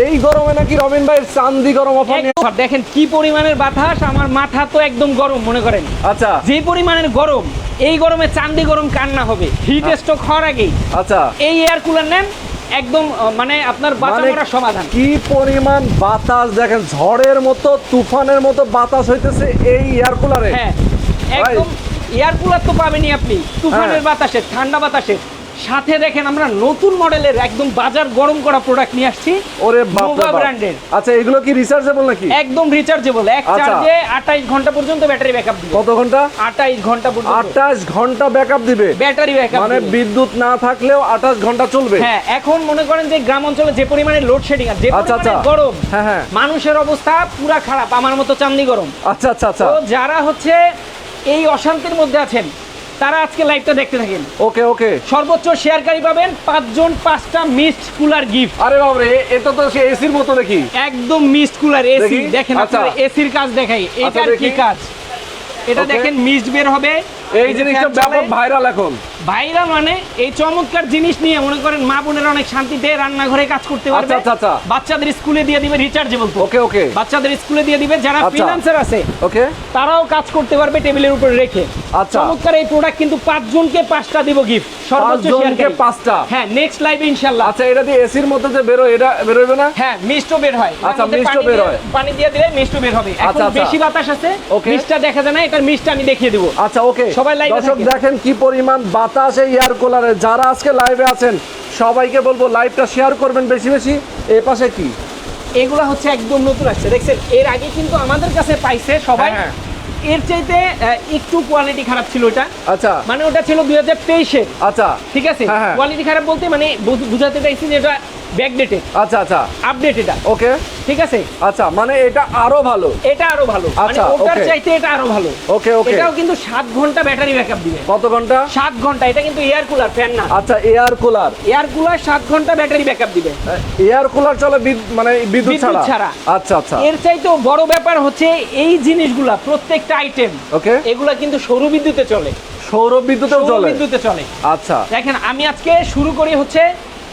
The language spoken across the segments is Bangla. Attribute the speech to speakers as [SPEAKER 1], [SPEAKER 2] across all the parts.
[SPEAKER 1] এই গরমে নাকি রবিন ভাই চান্দি গরম অফার
[SPEAKER 2] দেখেন কি পরিমাণের বাতাস আমার মাথা তো একদম গরম মনে করেন।
[SPEAKER 1] আচ্ছা।
[SPEAKER 2] যে পরিমাণের গরম এই গরমে চান্দি গরম কান্না হবে। হিট স্ট্রোক হওয়ার আগেই।
[SPEAKER 1] আচ্ছা।
[SPEAKER 2] এই এয়ার কুলার নেন একদম মানে আপনার বাঁচা
[SPEAKER 1] মানে
[SPEAKER 2] সমাধান।
[SPEAKER 1] কি পরিমাণ বাতাস দেখেন ঝড়ের মতো তুফানের মতো বাতাস হইতেছে এই এয়ার কুলারে
[SPEAKER 2] হ্যাঁ একদম এয়ার কুলার তো পাবেনই আপনি তুফানের
[SPEAKER 1] হ্যাঁ।
[SPEAKER 2] বাতাসে ঠান্ডা বাতাসে। সাথে দেখেন আমরা নতুন মডেলের একদম বাজার গরম করা প্রোডাক্ট নিয়ে আসছি।
[SPEAKER 1] ওরে
[SPEAKER 2] নোভা ব্র্যান্ডের
[SPEAKER 1] আচ্ছা এগুলো কি রিচার্জেবল নাকি?
[SPEAKER 2] একদম রিচার্জেবল এক
[SPEAKER 1] আচ্ছা।
[SPEAKER 2] চার্জে আঠাইশ ঘণ্টা পর্যন্ত ব্যাটারি ব্যাকআপ দিবে।
[SPEAKER 1] কত ঘণ্টা?
[SPEAKER 2] আঠাইশ ঘণ্টা পর্যন্ত।
[SPEAKER 1] আটাশ ঘণ্টা ব্যাকআপ দিবে।
[SPEAKER 2] ব্যাটারি ব্যাকআপ
[SPEAKER 1] মানে বিদ্যুৎ না থাকলেও আঠাশ ঘণ্টা চলবে।
[SPEAKER 2] হ্যাঁ এখন মনে করেন যে গ্রাম অঞ্চলে যে পরিমাণে লোডশেডিং আর যে
[SPEAKER 1] আচ্ছা,
[SPEAKER 2] পরিমাণে
[SPEAKER 1] আচ্ছা।
[SPEAKER 2] গরম
[SPEAKER 1] হ্যাঁ, হ্যাঁ।
[SPEAKER 2] মানুষের অবস্থা পুরা খারাপ আমার মতো চান্দি গরম।
[SPEAKER 1] আচ্ছা আচ্ছা আচ্ছা।
[SPEAKER 2] তো যারা হচ্ছে এই অশান্তির মধ্যে আছেন তারা আজকে লাইভটা দেখতে থাকেন।
[SPEAKER 1] ওকে ওকে
[SPEAKER 2] সর্বোচ্চ শেয়ারকারী পাবেন পাঁচজন পাঁচটা মিস্ট কুলার গিফট
[SPEAKER 1] আরে বাবরে এটা তো সে এসির মতো দেখি।
[SPEAKER 2] একদম মিস্ট কুলার এসি দেখেন
[SPEAKER 1] আচ্ছা।
[SPEAKER 2] আপনার এসির কাজ দেখাই। এটার
[SPEAKER 1] দেখি।
[SPEAKER 2] কি কাজ? এটা দেখেন মিস্ট বের হবে।
[SPEAKER 1] এই জিনিসটা ব্যাপক ভাইরাল এখন।
[SPEAKER 2] ভাইরাল মানে এই চমৎকার জিনিস নিয়ে মনে করেন মা বোনেরা অনেক শান্তিতে রান্নাঘরে কাজ করতে পারবে।
[SPEAKER 1] আচ্ছা, আচ্ছা, আচ্ছা।
[SPEAKER 2] বাচ্চাদের স্কুলে দিয়ে দিবে রিচার্জেবল
[SPEAKER 1] ওকে ওকে।
[SPEAKER 2] বাচ্চাদের স্কুলে দিয়ে দিবে যারা
[SPEAKER 1] আচ্ছা।
[SPEAKER 2] ফ্রিল্যান্সার আছে
[SPEAKER 1] ওকে।
[SPEAKER 2] তারাও কাজ করতে পারবে টেবিলের উপরে রেখে।
[SPEAKER 1] আচ্ছা।
[SPEAKER 2] চমৎকার এই প্রোডাক্ট কিন্তু পাঁচজনকে পাঁচটা দিব গিফট সর্বোচ্চ
[SPEAKER 1] পাঁচজনকে পাঁচটা?
[SPEAKER 2] হ্যাঁ নেক্সট লাইভে ইনশাআল্লাহ
[SPEAKER 1] আচ্ছা এটা দিয়ে এসির মধ্যে যে বেরো এটা বেরোবে না?
[SPEAKER 2] হ্যাঁ মিষ্টও বের হয়।
[SPEAKER 1] আচ্ছা, মিষ্টও বের হয়।
[SPEAKER 2] পানি দিয়ে দিলে মিষ্ট বের হবে। এখন
[SPEAKER 1] আচ্ছা, আচ্ছা।
[SPEAKER 2] বেশি বাতাস আছে. মিষ্টটা দেখা যায় না এটার মিষ্ট আমি দেখিয়ে দেবো।
[SPEAKER 1] আচ্ছা ওকে।
[SPEAKER 2] সবাই live
[SPEAKER 1] দর্শক দেখেন কি পরিমাণ বাতাস এই এয়ার কুলারে যারা আজকে লাইভে আছেন সবাইকে বলব লাইভটা শেয়ার করবেন বেশি বেশি। এ পাশে কি?
[SPEAKER 2] এগুলা হচ্ছে একদম নতুন আসছে। দেখছেন এর আগে কিন্তু আমাদের কাছে পাইছে সবাই।
[SPEAKER 1] হ্যাঁ,
[SPEAKER 2] এর চাইতে একটু কোয়ালিটি খারাপ ছিল ওটা
[SPEAKER 1] আচ্ছা।
[SPEAKER 2] মানে ওটা ছিল দুই হাজার তেইশের
[SPEAKER 1] আচ্ছা।
[SPEAKER 2] ঠিক আছে?
[SPEAKER 1] হ্যাঁ, হ্যাঁ।
[SPEAKER 2] কোয়ালিটি খারাপ বলতে মানে বুঝাতে চাইছি যে এটা ব্যাকডেটেড
[SPEAKER 1] আচ্ছা আচ্ছা।
[SPEAKER 2] আপডেট এটা।
[SPEAKER 1] ওকে
[SPEAKER 2] ঠিক আছে?
[SPEAKER 1] আচ্ছা মানে এটা আরও ভালো।
[SPEAKER 2] এটা আরও ভালো। মানে
[SPEAKER 1] আচ্ছা,
[SPEAKER 2] ওটার চাইতে এটা আরও ভালো।
[SPEAKER 1] ওকে ওকে
[SPEAKER 2] এটাও কিন্তু সাত ঘণ্টা ব্যাটারি ব্যাকআপ দিবে।
[SPEAKER 1] কত ঘণ্টা?
[SPEAKER 2] সাত ঘণ্টা। এটা কিন্তু এয়ার কুলার ফ্যান না।
[SPEAKER 1] আচ্ছা এয়ার কুলার
[SPEAKER 2] এয়ার কুলার সাত ঘণ্টা ব্যাটারি ব্যাকআপ দিবে।
[SPEAKER 1] এয়ার কুলার চলে মানে বিদ্যুৎ ছাড়া।
[SPEAKER 2] ছাড়া।
[SPEAKER 1] আচ্ছা আচ্ছা।
[SPEAKER 2] এর চাইতেও বড় ব্যাপার হচ্ছে এই জিনিসগুলা প্রত্যেকটা আইটেম
[SPEAKER 1] ওকে
[SPEAKER 2] এগুলা কিন্তু সৌর বিদ্যুতে চলে।
[SPEAKER 1] সৌর বিদ্যুতেও চলে?
[SPEAKER 2] বিদ্যুতে চলে।
[SPEAKER 1] আচ্ছা।
[SPEAKER 2] দেখেন আমি আজকে শুরু করি হচ্ছে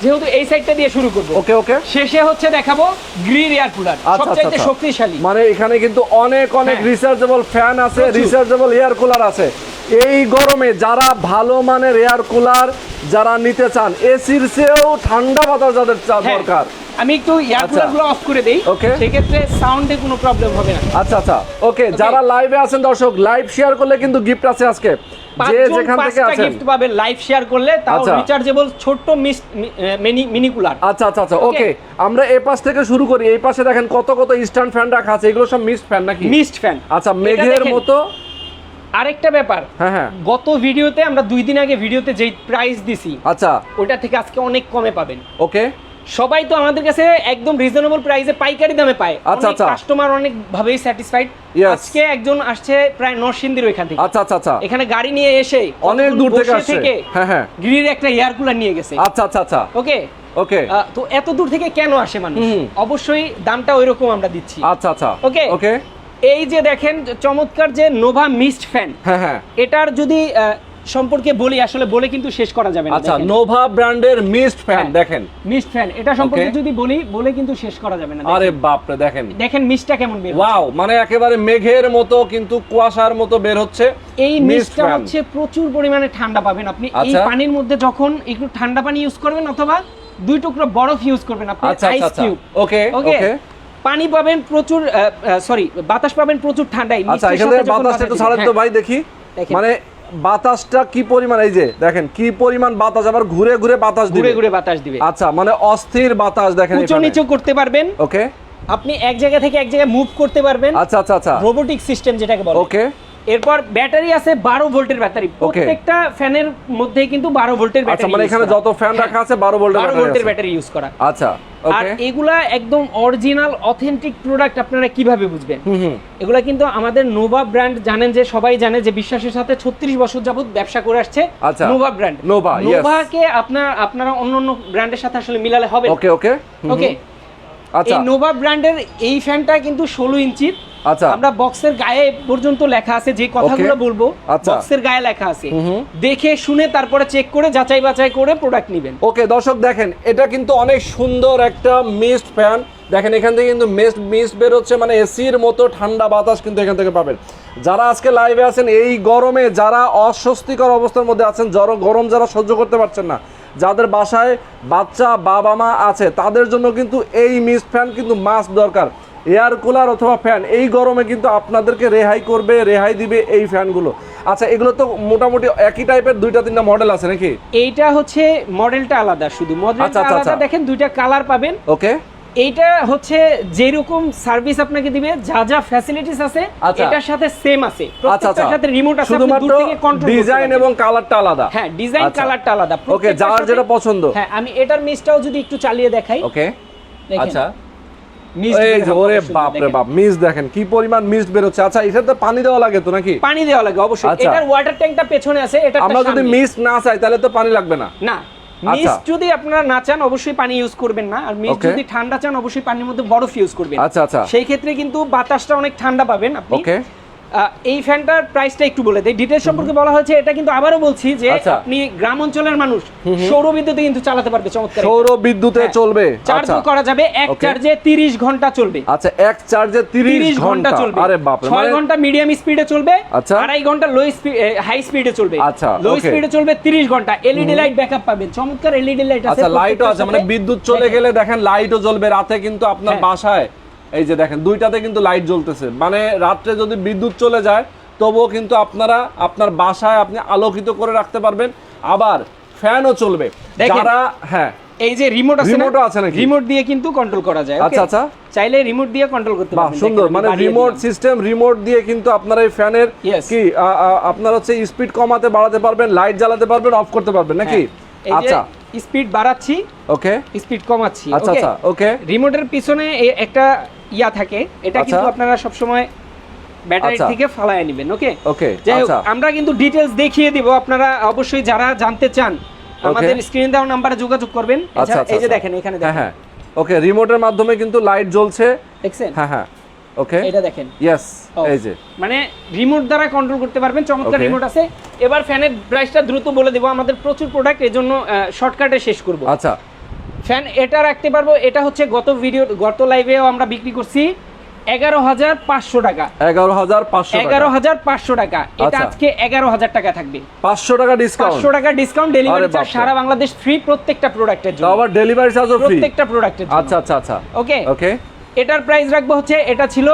[SPEAKER 2] যেহেতু এই সাইডটা দিয়ে শুরু করব।
[SPEAKER 1] ওকে ওকে।
[SPEAKER 2] শেষে হচ্ছে দেখাবো গ্রিন এয়ার কুলার সবচাইতে
[SPEAKER 1] আচ্ছা।
[SPEAKER 2] শক্তিশালী।
[SPEAKER 1] মানে এখানে কিন্তু অনেক অনেক। রিচার্জেবল ফ্যান আছে। রিচার্জেবল এয়ার কুলার আছে। এই গরমে যারা ভালো মানের এয়ার কুলার যারা নিতে চান এসির চেয়েও ঠান্ডা বাতাস যাদের
[SPEAKER 2] হ্যাঁ,
[SPEAKER 1] দরকার।
[SPEAKER 2] আমি একটু এয়ার
[SPEAKER 1] আচ্ছা।
[SPEAKER 2] কুলারগুলো অফ করে দেই।
[SPEAKER 1] Okay.
[SPEAKER 2] সেক্ষেত্রে সাউন্ডে কোনো প্রবলেম হবে না।
[SPEAKER 1] আচ্ছা আচ্ছা। ওকে যারা লাইভে আছেন দর্শক লাইভ শেয়ার করলে কিন্তু গিফট আছে আজকে। যেখান থেকে
[SPEAKER 2] পাঁচটা
[SPEAKER 1] আছেন।
[SPEAKER 2] গিফট পাবে লাইভ শেয়ার করলে তাও। Rechargeable mist mini mini cooler
[SPEAKER 1] আচ্ছা আচ্ছা আচ্ছা ওকে আমরা এই পাশ থেকে শুরু করি। এই পাশে দেখেন কত কত স্ট্যান্ড ফ্যান রাখা আছে। এগুলো সব মিস্ট ফ্যান নাকি?
[SPEAKER 2] মিস্ট ফ্যান
[SPEAKER 1] আচ্ছা মেঘের মতো।
[SPEAKER 2] আরেকটা ব্যাপার।
[SPEAKER 1] হ্যাঁ হ্যাঁ।
[SPEAKER 2] গত ভিডিওতে আমরা দুই দিন আগে ভিডিওতে যেই প্রাইস দিছি
[SPEAKER 1] আচ্ছা।
[SPEAKER 2] ওটা থেকে আজকে অনেক কমে পাবেন।
[SPEAKER 1] ওকে
[SPEAKER 2] সবাই তো আমাদের কাছে একদম রিজনেবল প্রাইসে পাইকারি দামে পায়।
[SPEAKER 1] আচ্ছা, আচ্ছা।
[SPEAKER 2] কাস্টমার অনেক ভাবেই স্যাটিসফাইড. আজকে একজন আসছে প্রায় নরসিংদীর ওইখান থেকে।
[SPEAKER 1] আচ্ছা আচ্ছা আচ্ছা।
[SPEAKER 2] এখানে গাড়ি নিয়ে এসে
[SPEAKER 1] অনেক দূর থেকে আসছে। হ্যাঁ হ্যাঁ।
[SPEAKER 2] গ্রির একটা এয়ার কুলার নিয়ে গেছে।
[SPEAKER 1] আচ্ছা আচ্ছা আচ্ছা।
[SPEAKER 2] ওকে
[SPEAKER 1] ওকে
[SPEAKER 2] তো এত দূর থেকে কেন আসে মানুষ? অবশ্যই দামটা ওইরকম আমরা দিচ্ছি।
[SPEAKER 1] আচ্ছা আচ্ছা।
[SPEAKER 2] ওকে
[SPEAKER 1] ওকে
[SPEAKER 2] এই যে দেখেন চমৎকার যে নোভা মিস্ট ফ্যান
[SPEAKER 1] হ্যাঁ হ্যাঁ।
[SPEAKER 2] এটার যদি সম্পর্কে বলি আসলে বলে কিন্তু শেষ করা যাবে না
[SPEAKER 1] আচ্ছা নোভা ব্র্যান্ডের মিস্ট ফ্যান
[SPEAKER 2] হ্যাঁ।
[SPEAKER 1] দেখেন।
[SPEAKER 2] মিস্ট ফ্যান এটা সম্পর্কে যদি বলি বলে কিন্তু শেষ করা যাবে না
[SPEAKER 1] আরে
[SPEAKER 2] দেখেন।
[SPEAKER 1] বাপরে দেখেন।
[SPEAKER 2] দেখেন মিস্টটা কেমন বের
[SPEAKER 1] ওয়াও মানে একেবারে মেঘের মতো কিন্তু কুয়াশার মতো বের হচ্ছে
[SPEAKER 2] এই মিস্টটা হচ্ছে প্রচুর পরিমাণে ঠান্ডা পাবেন আপনি। এই
[SPEAKER 1] আচ্ছা।
[SPEAKER 2] পানির মধ্যে যখন একটু ঠান্ডা পানি ইউজ করবেন অথবা দুই টুকরো বরফ ইউজ করবেন আপনি আইস কিউব
[SPEAKER 1] ওকে
[SPEAKER 2] ওকে পানি পাবেন প্রচুর সরি বাতাস পাবেন প্রচুর ঠান্ডায়।
[SPEAKER 1] আচ্ছা এখানে বাতাসটা
[SPEAKER 2] বাতাস
[SPEAKER 1] ছাড়েন তো
[SPEAKER 2] দিবেন,
[SPEAKER 1] ভাই দেখি। মানে বাতাসটা কি পরিমাণ? এই যে দেখেন কি পরিমাণ বাতাস? আবার ঘুরে ঘুরে বাতাস দিবে।
[SPEAKER 2] ঘুরে ঘুরে বাতাস দিবে।
[SPEAKER 1] আচ্ছা মানে অস্থির বাতাস দেখেন
[SPEAKER 2] উঁচু। নিচু করতে পারবেন।
[SPEAKER 1] ওকে
[SPEAKER 2] আপনি এক জায়গা থেকে এক জায়গায় মুভ করতে পারবেন।
[SPEAKER 1] আচ্ছা আচ্ছা আচ্ছা।
[SPEAKER 2] রোবোটিক সিস্টেম যেটাকে বলে।
[SPEAKER 1] ওকে
[SPEAKER 2] এরপর ব্যাটারি আছে বারো ভোল্টের ব্যাটারি। প্রত্যেকটা ফ্যানের মধ্যে কিন্তু বারো ভোল্টের
[SPEAKER 1] আচ্ছা
[SPEAKER 2] ব্যাটারি
[SPEAKER 1] মানে এখানে যত ফ্যান রাখা আছে বারো ভোল্টের
[SPEAKER 2] বারো
[SPEAKER 1] ব্যাটারি
[SPEAKER 2] ভোল্টের ব্যাটারি ইউজ করা।
[SPEAKER 1] আচ্ছা
[SPEAKER 2] আর এগুলা একদম অরিজিনাল অথেন্টিক প্রোডাক্ট আপনারা কীভাবে বুঝবেন?
[SPEAKER 1] হুম হুম।
[SPEAKER 2] এগুলা কিন্তু আমাদের নোভা ব্র্যান্ড জানেন যে সবাই জানে যে বিশ্বাসের সাথে ছত্রিশ বছর যাবত ব্যবসা করে আসছে
[SPEAKER 1] আচ্ছা।
[SPEAKER 2] Nova brand
[SPEAKER 1] yes.
[SPEAKER 2] নোভাকে আপনার আপনারা অন্য অন্য ব্র্যান্ডের সাথে আসলে মিলালে হবে
[SPEAKER 1] ওকে ওকে
[SPEAKER 2] ওকে
[SPEAKER 1] আচ্ছা।
[SPEAKER 2] এই নোভা ব্র্যান্ডের এই ফ্যানটা কিন্তু ষোলো ইঞ্চির।
[SPEAKER 1] আচ্ছা।
[SPEAKER 2] আমরা বক্সের গায়ে পর্যন্ত লেখা আছে যে কথাগুলো বলব
[SPEAKER 1] আচ্ছা।
[SPEAKER 2] বক্সের গায়ে লেখা আছে। দেখে শুনে তারপরে চেক করে যাচাই বাছাই করে প্রোডাক্ট নেবেন
[SPEAKER 1] ওকে দর্শক দেখেন এটা কিন্তু অনেক সুন্দর একটা মিস্ট ফ্যান দেখেন এখান থেকে কিন্তু মিস্ট মিস্ট বের হচ্ছে মানে এসির মতো ঠান্ডা বাতাস কিন্তু এখান থেকে পাবেন যারা আজকে লাইভে আছেন এই গরমে যারা অস্বস্তিকর অবস্থার মধ্যে আছেন জ্বর গরম যারা সহ্য করতে পারছেন না যাদের বাসায় বাচ্চা বাবা মা আছে তাদের জন্য কিন্তু এই মিস্ট ফ্যান কিন্তু মাস্ক দরকার এয়ার কুলার অথবা ফ্যান এই গরমে কিন্তু আপনাদেরকে রেহাই করবে রেহাই দিবে এই ফ্যানগুলো। আচ্ছা এগুলো তো মোটামুটি একই টাইপের দুইটা তিনটা মডেল আছে নাকি?
[SPEAKER 2] এইটা হচ্ছে মডেলটা আলাদা শুধু মডেলটা
[SPEAKER 1] আচ্ছা, আচ্ছা,
[SPEAKER 2] আলাদা।
[SPEAKER 1] আচ্ছা।
[SPEAKER 2] দেখেন দুইটা কালার পাবেন।
[SPEAKER 1] ওকে
[SPEAKER 2] এইটা হচ্ছে যেরকম সার্ভিস আপনাকে দিবে যা যা ফ্যাসিলিটিস আছে। এটার সাথে সেম আছে।
[SPEAKER 1] আচ্ছা
[SPEAKER 2] প্রত্যেকটার সাথে রিমোট আছে আপনি দূর থেকে কন্ট্রোল
[SPEAKER 1] ডিজাইন এবং কালারটা আলাদা।
[SPEAKER 2] হ্যাঁ ডিজাইন। কালারটা আলাদা।
[SPEAKER 1] ওকে যার যেটা পছন্দ।
[SPEAKER 2] হ্যাঁ আমি এটার মিসটাও যদি একটু চালিয়ে দেখাই।
[SPEAKER 1] ওকে। আচ্ছা। ওরে বাপ রে বাপ মিস দেখেন কি পরিমাণ মিস বের হচ্ছে আচ্ছা এটাতে পানি দেওয়া লাগে তো নাকি?
[SPEAKER 2] পানি দেওয়া লাগে অবশ্যই।
[SPEAKER 1] আচ্ছা।
[SPEAKER 2] এটার ওয়াটার ট্যাঙ্কটা পেছনে আছে এটা
[SPEAKER 1] আমরা যদি মিস না চাই তাহলে তো পানি লাগবে না।
[SPEAKER 2] না মিস যদি আপনারা না চান অবশ্যই পানি ইউজ করবেন না। আর
[SPEAKER 1] মিস
[SPEAKER 2] যদি ঠান্ডা চান অবশ্যই পানির মধ্যে বরফ ইউজ করবেন।
[SPEAKER 1] আচ্ছা আচ্ছা।
[SPEAKER 2] সেই ক্ষেত্রে কিন্তু বাতাসটা অনেক ঠান্ডা পাবেন আপনি। এই ফ্যানটার প্রাইসটা একটু বলে দেই। ডিটেলস সম্পর্কে বলা হয়েছে এটা কিন্তু আবারও বলছি যে
[SPEAKER 1] আচ্ছা।
[SPEAKER 2] আপনি গ্রাম অঞ্চলের মানুষ সৌর বিদ্যুতে কিন্তু চালাতে পারবে চমৎকার
[SPEAKER 1] সৌর বিদ্যুতে
[SPEAKER 2] হ্যাঁ।
[SPEAKER 1] চলবে।
[SPEAKER 2] চার্জ
[SPEAKER 1] আচ্ছা।
[SPEAKER 2] করা যাবে এক চার্জে 30 ঘণ্টা চলবে।
[SPEAKER 1] আচ্ছা এক চার্জে 30
[SPEAKER 2] 30
[SPEAKER 1] ঘণ্টা
[SPEAKER 2] চলবে।
[SPEAKER 1] আরে বাপ রে
[SPEAKER 2] ছয়
[SPEAKER 1] মানে
[SPEAKER 2] ঘণ্টা মিডিয়াম স্পিডে চলবে
[SPEAKER 1] আচ্ছা।
[SPEAKER 2] আড়াই ঘণ্টা লো স্পিড হাই স্পিডে চলবে।
[SPEAKER 1] আচ্ছা,
[SPEAKER 2] লো. স্পিডে চলবে 30 ঘণ্টা। এলইডি লাইট ব্যাকআপ পাবে চমৎকার এলইডি লাইট আছে
[SPEAKER 1] আচ্ছা লাইটও আছে মানে বিদ্যুৎ চলে গেলে দেখেন লাইটও জ্বলবে রাতে কিন্তু আপনার
[SPEAKER 2] হ্যাঁ।
[SPEAKER 1] বাসায় এই যে দেখেন দুইটাতে কিন্তু লাইট জ্বলতেছে। মানে রাত্রে যদি বিদ্যুৎ চলে যায় তবুও কিন্তু আপনারা আপনার বাসায় আপনি আলোকিত করে রাখতে পারবেন। আবার ফ্যানও চলবে। যারা হ্যাঁ।
[SPEAKER 2] এই যে রিমোট আছে
[SPEAKER 1] রিমোটও আছে নাকি?
[SPEAKER 2] রিমোট দিয়ে কিন্তু কন্ট্রোল করা যায়
[SPEAKER 1] আচ্ছা, আচ্ছা।
[SPEAKER 2] চাইলে রিমোট দিয়ে কন্ট্রোল করতে পারবেন।
[SPEAKER 1] সুন্দর। মানে রিমোট সিস্টেম রিমোট দিয়ে কিন্তু আপনারা এই ফ্যানের কি আপনার হচ্ছে স্পিড কমাতে বাড়াতে পারবেন লাইট জ্বালাতে পারবেন অফ করতে পারবেন নাকি?
[SPEAKER 2] হ্যাঁ।
[SPEAKER 1] আচ্ছা।
[SPEAKER 2] স্পিড বাড়াচ্ছি
[SPEAKER 1] ওকে
[SPEAKER 2] স্পিড কমাচ্ছি
[SPEAKER 1] আচ্ছা আচ্ছা ওকে
[SPEAKER 2] রিমোটের পিছনে একটা ইয়া থাকে এটা
[SPEAKER 1] আচ্ছা।
[SPEAKER 2] কিন্তু আপনারা সব সময় ব্যাটারি
[SPEAKER 1] আচ্ছা।
[SPEAKER 2] থেকে ফালায় নেবেন ওকে?
[SPEAKER 1] ওকে
[SPEAKER 2] যাই হোক
[SPEAKER 1] আচ্ছা।
[SPEAKER 2] আমরা কিন্তু ডিটেলস দেখিয়ে দিব আপনারা অবশ্যই যারা জানতে চান আমাদের স্ক্রিন দেওয়া নাম্বারে যোগাযোগ করবেন। এই যে। দেখেন এখানে
[SPEAKER 1] হ্যাঁ
[SPEAKER 2] দেখেন।
[SPEAKER 1] হ্যাঁ। ওকে রিমোটের মাধ্যমে কিন্তু লাইট জ্বলছে।
[SPEAKER 2] দেখছেন
[SPEAKER 1] হ্যাঁ হ্যাঁ। ওকে।
[SPEAKER 2] এটা দেখেন।
[SPEAKER 1] ইয়েস এই যে।
[SPEAKER 2] মানে রিমোট দ্বারা কন্ট্রোল করতে পারবেন চমৎকার রিমোট আছে। এবার ফ্যানের প্রাইসটা দ্রুত বলে দেবো আমাদের প্রচুর প্রোডাক্টের জন্য শর্টকাটে শেষ করব।
[SPEAKER 1] আচ্ছা।
[SPEAKER 2] ফ্যান এটা রাখতে পারব। এটা হচ্ছে গত ভিডিও গত লাইভেও আমরা বিক্রি করছি এগারো হাজার পাঁচশো টাকা।
[SPEAKER 1] এগারো হাজার পাঁচশো
[SPEAKER 2] এগারো হাজার পাঁচশো টাকা। এটা
[SPEAKER 1] আচ্ছা।
[SPEAKER 2] আজকে এগারো হাজার টাকা থাকবে।
[SPEAKER 1] পাঁচশো টাকা ডিসকাউন্ট
[SPEAKER 2] পাঁচশো টাকা ডিসকাউন্ট ডেলিভারি চার্জ সারা বাংলাদেশ ফ্রি প্রত্যেকটা প্রোডাক্টের জন্য।
[SPEAKER 1] আবার ডেলিভারি চার্জও ফ্রি
[SPEAKER 2] প্রত্যেকটা প্রোডাক্টের জন্য।
[SPEAKER 1] আচ্ছা আচ্ছা আচ্ছা।
[SPEAKER 2] ওকে
[SPEAKER 1] ওকে
[SPEAKER 2] এটার প্রাইস রাখব হচ্ছে এটা ছিল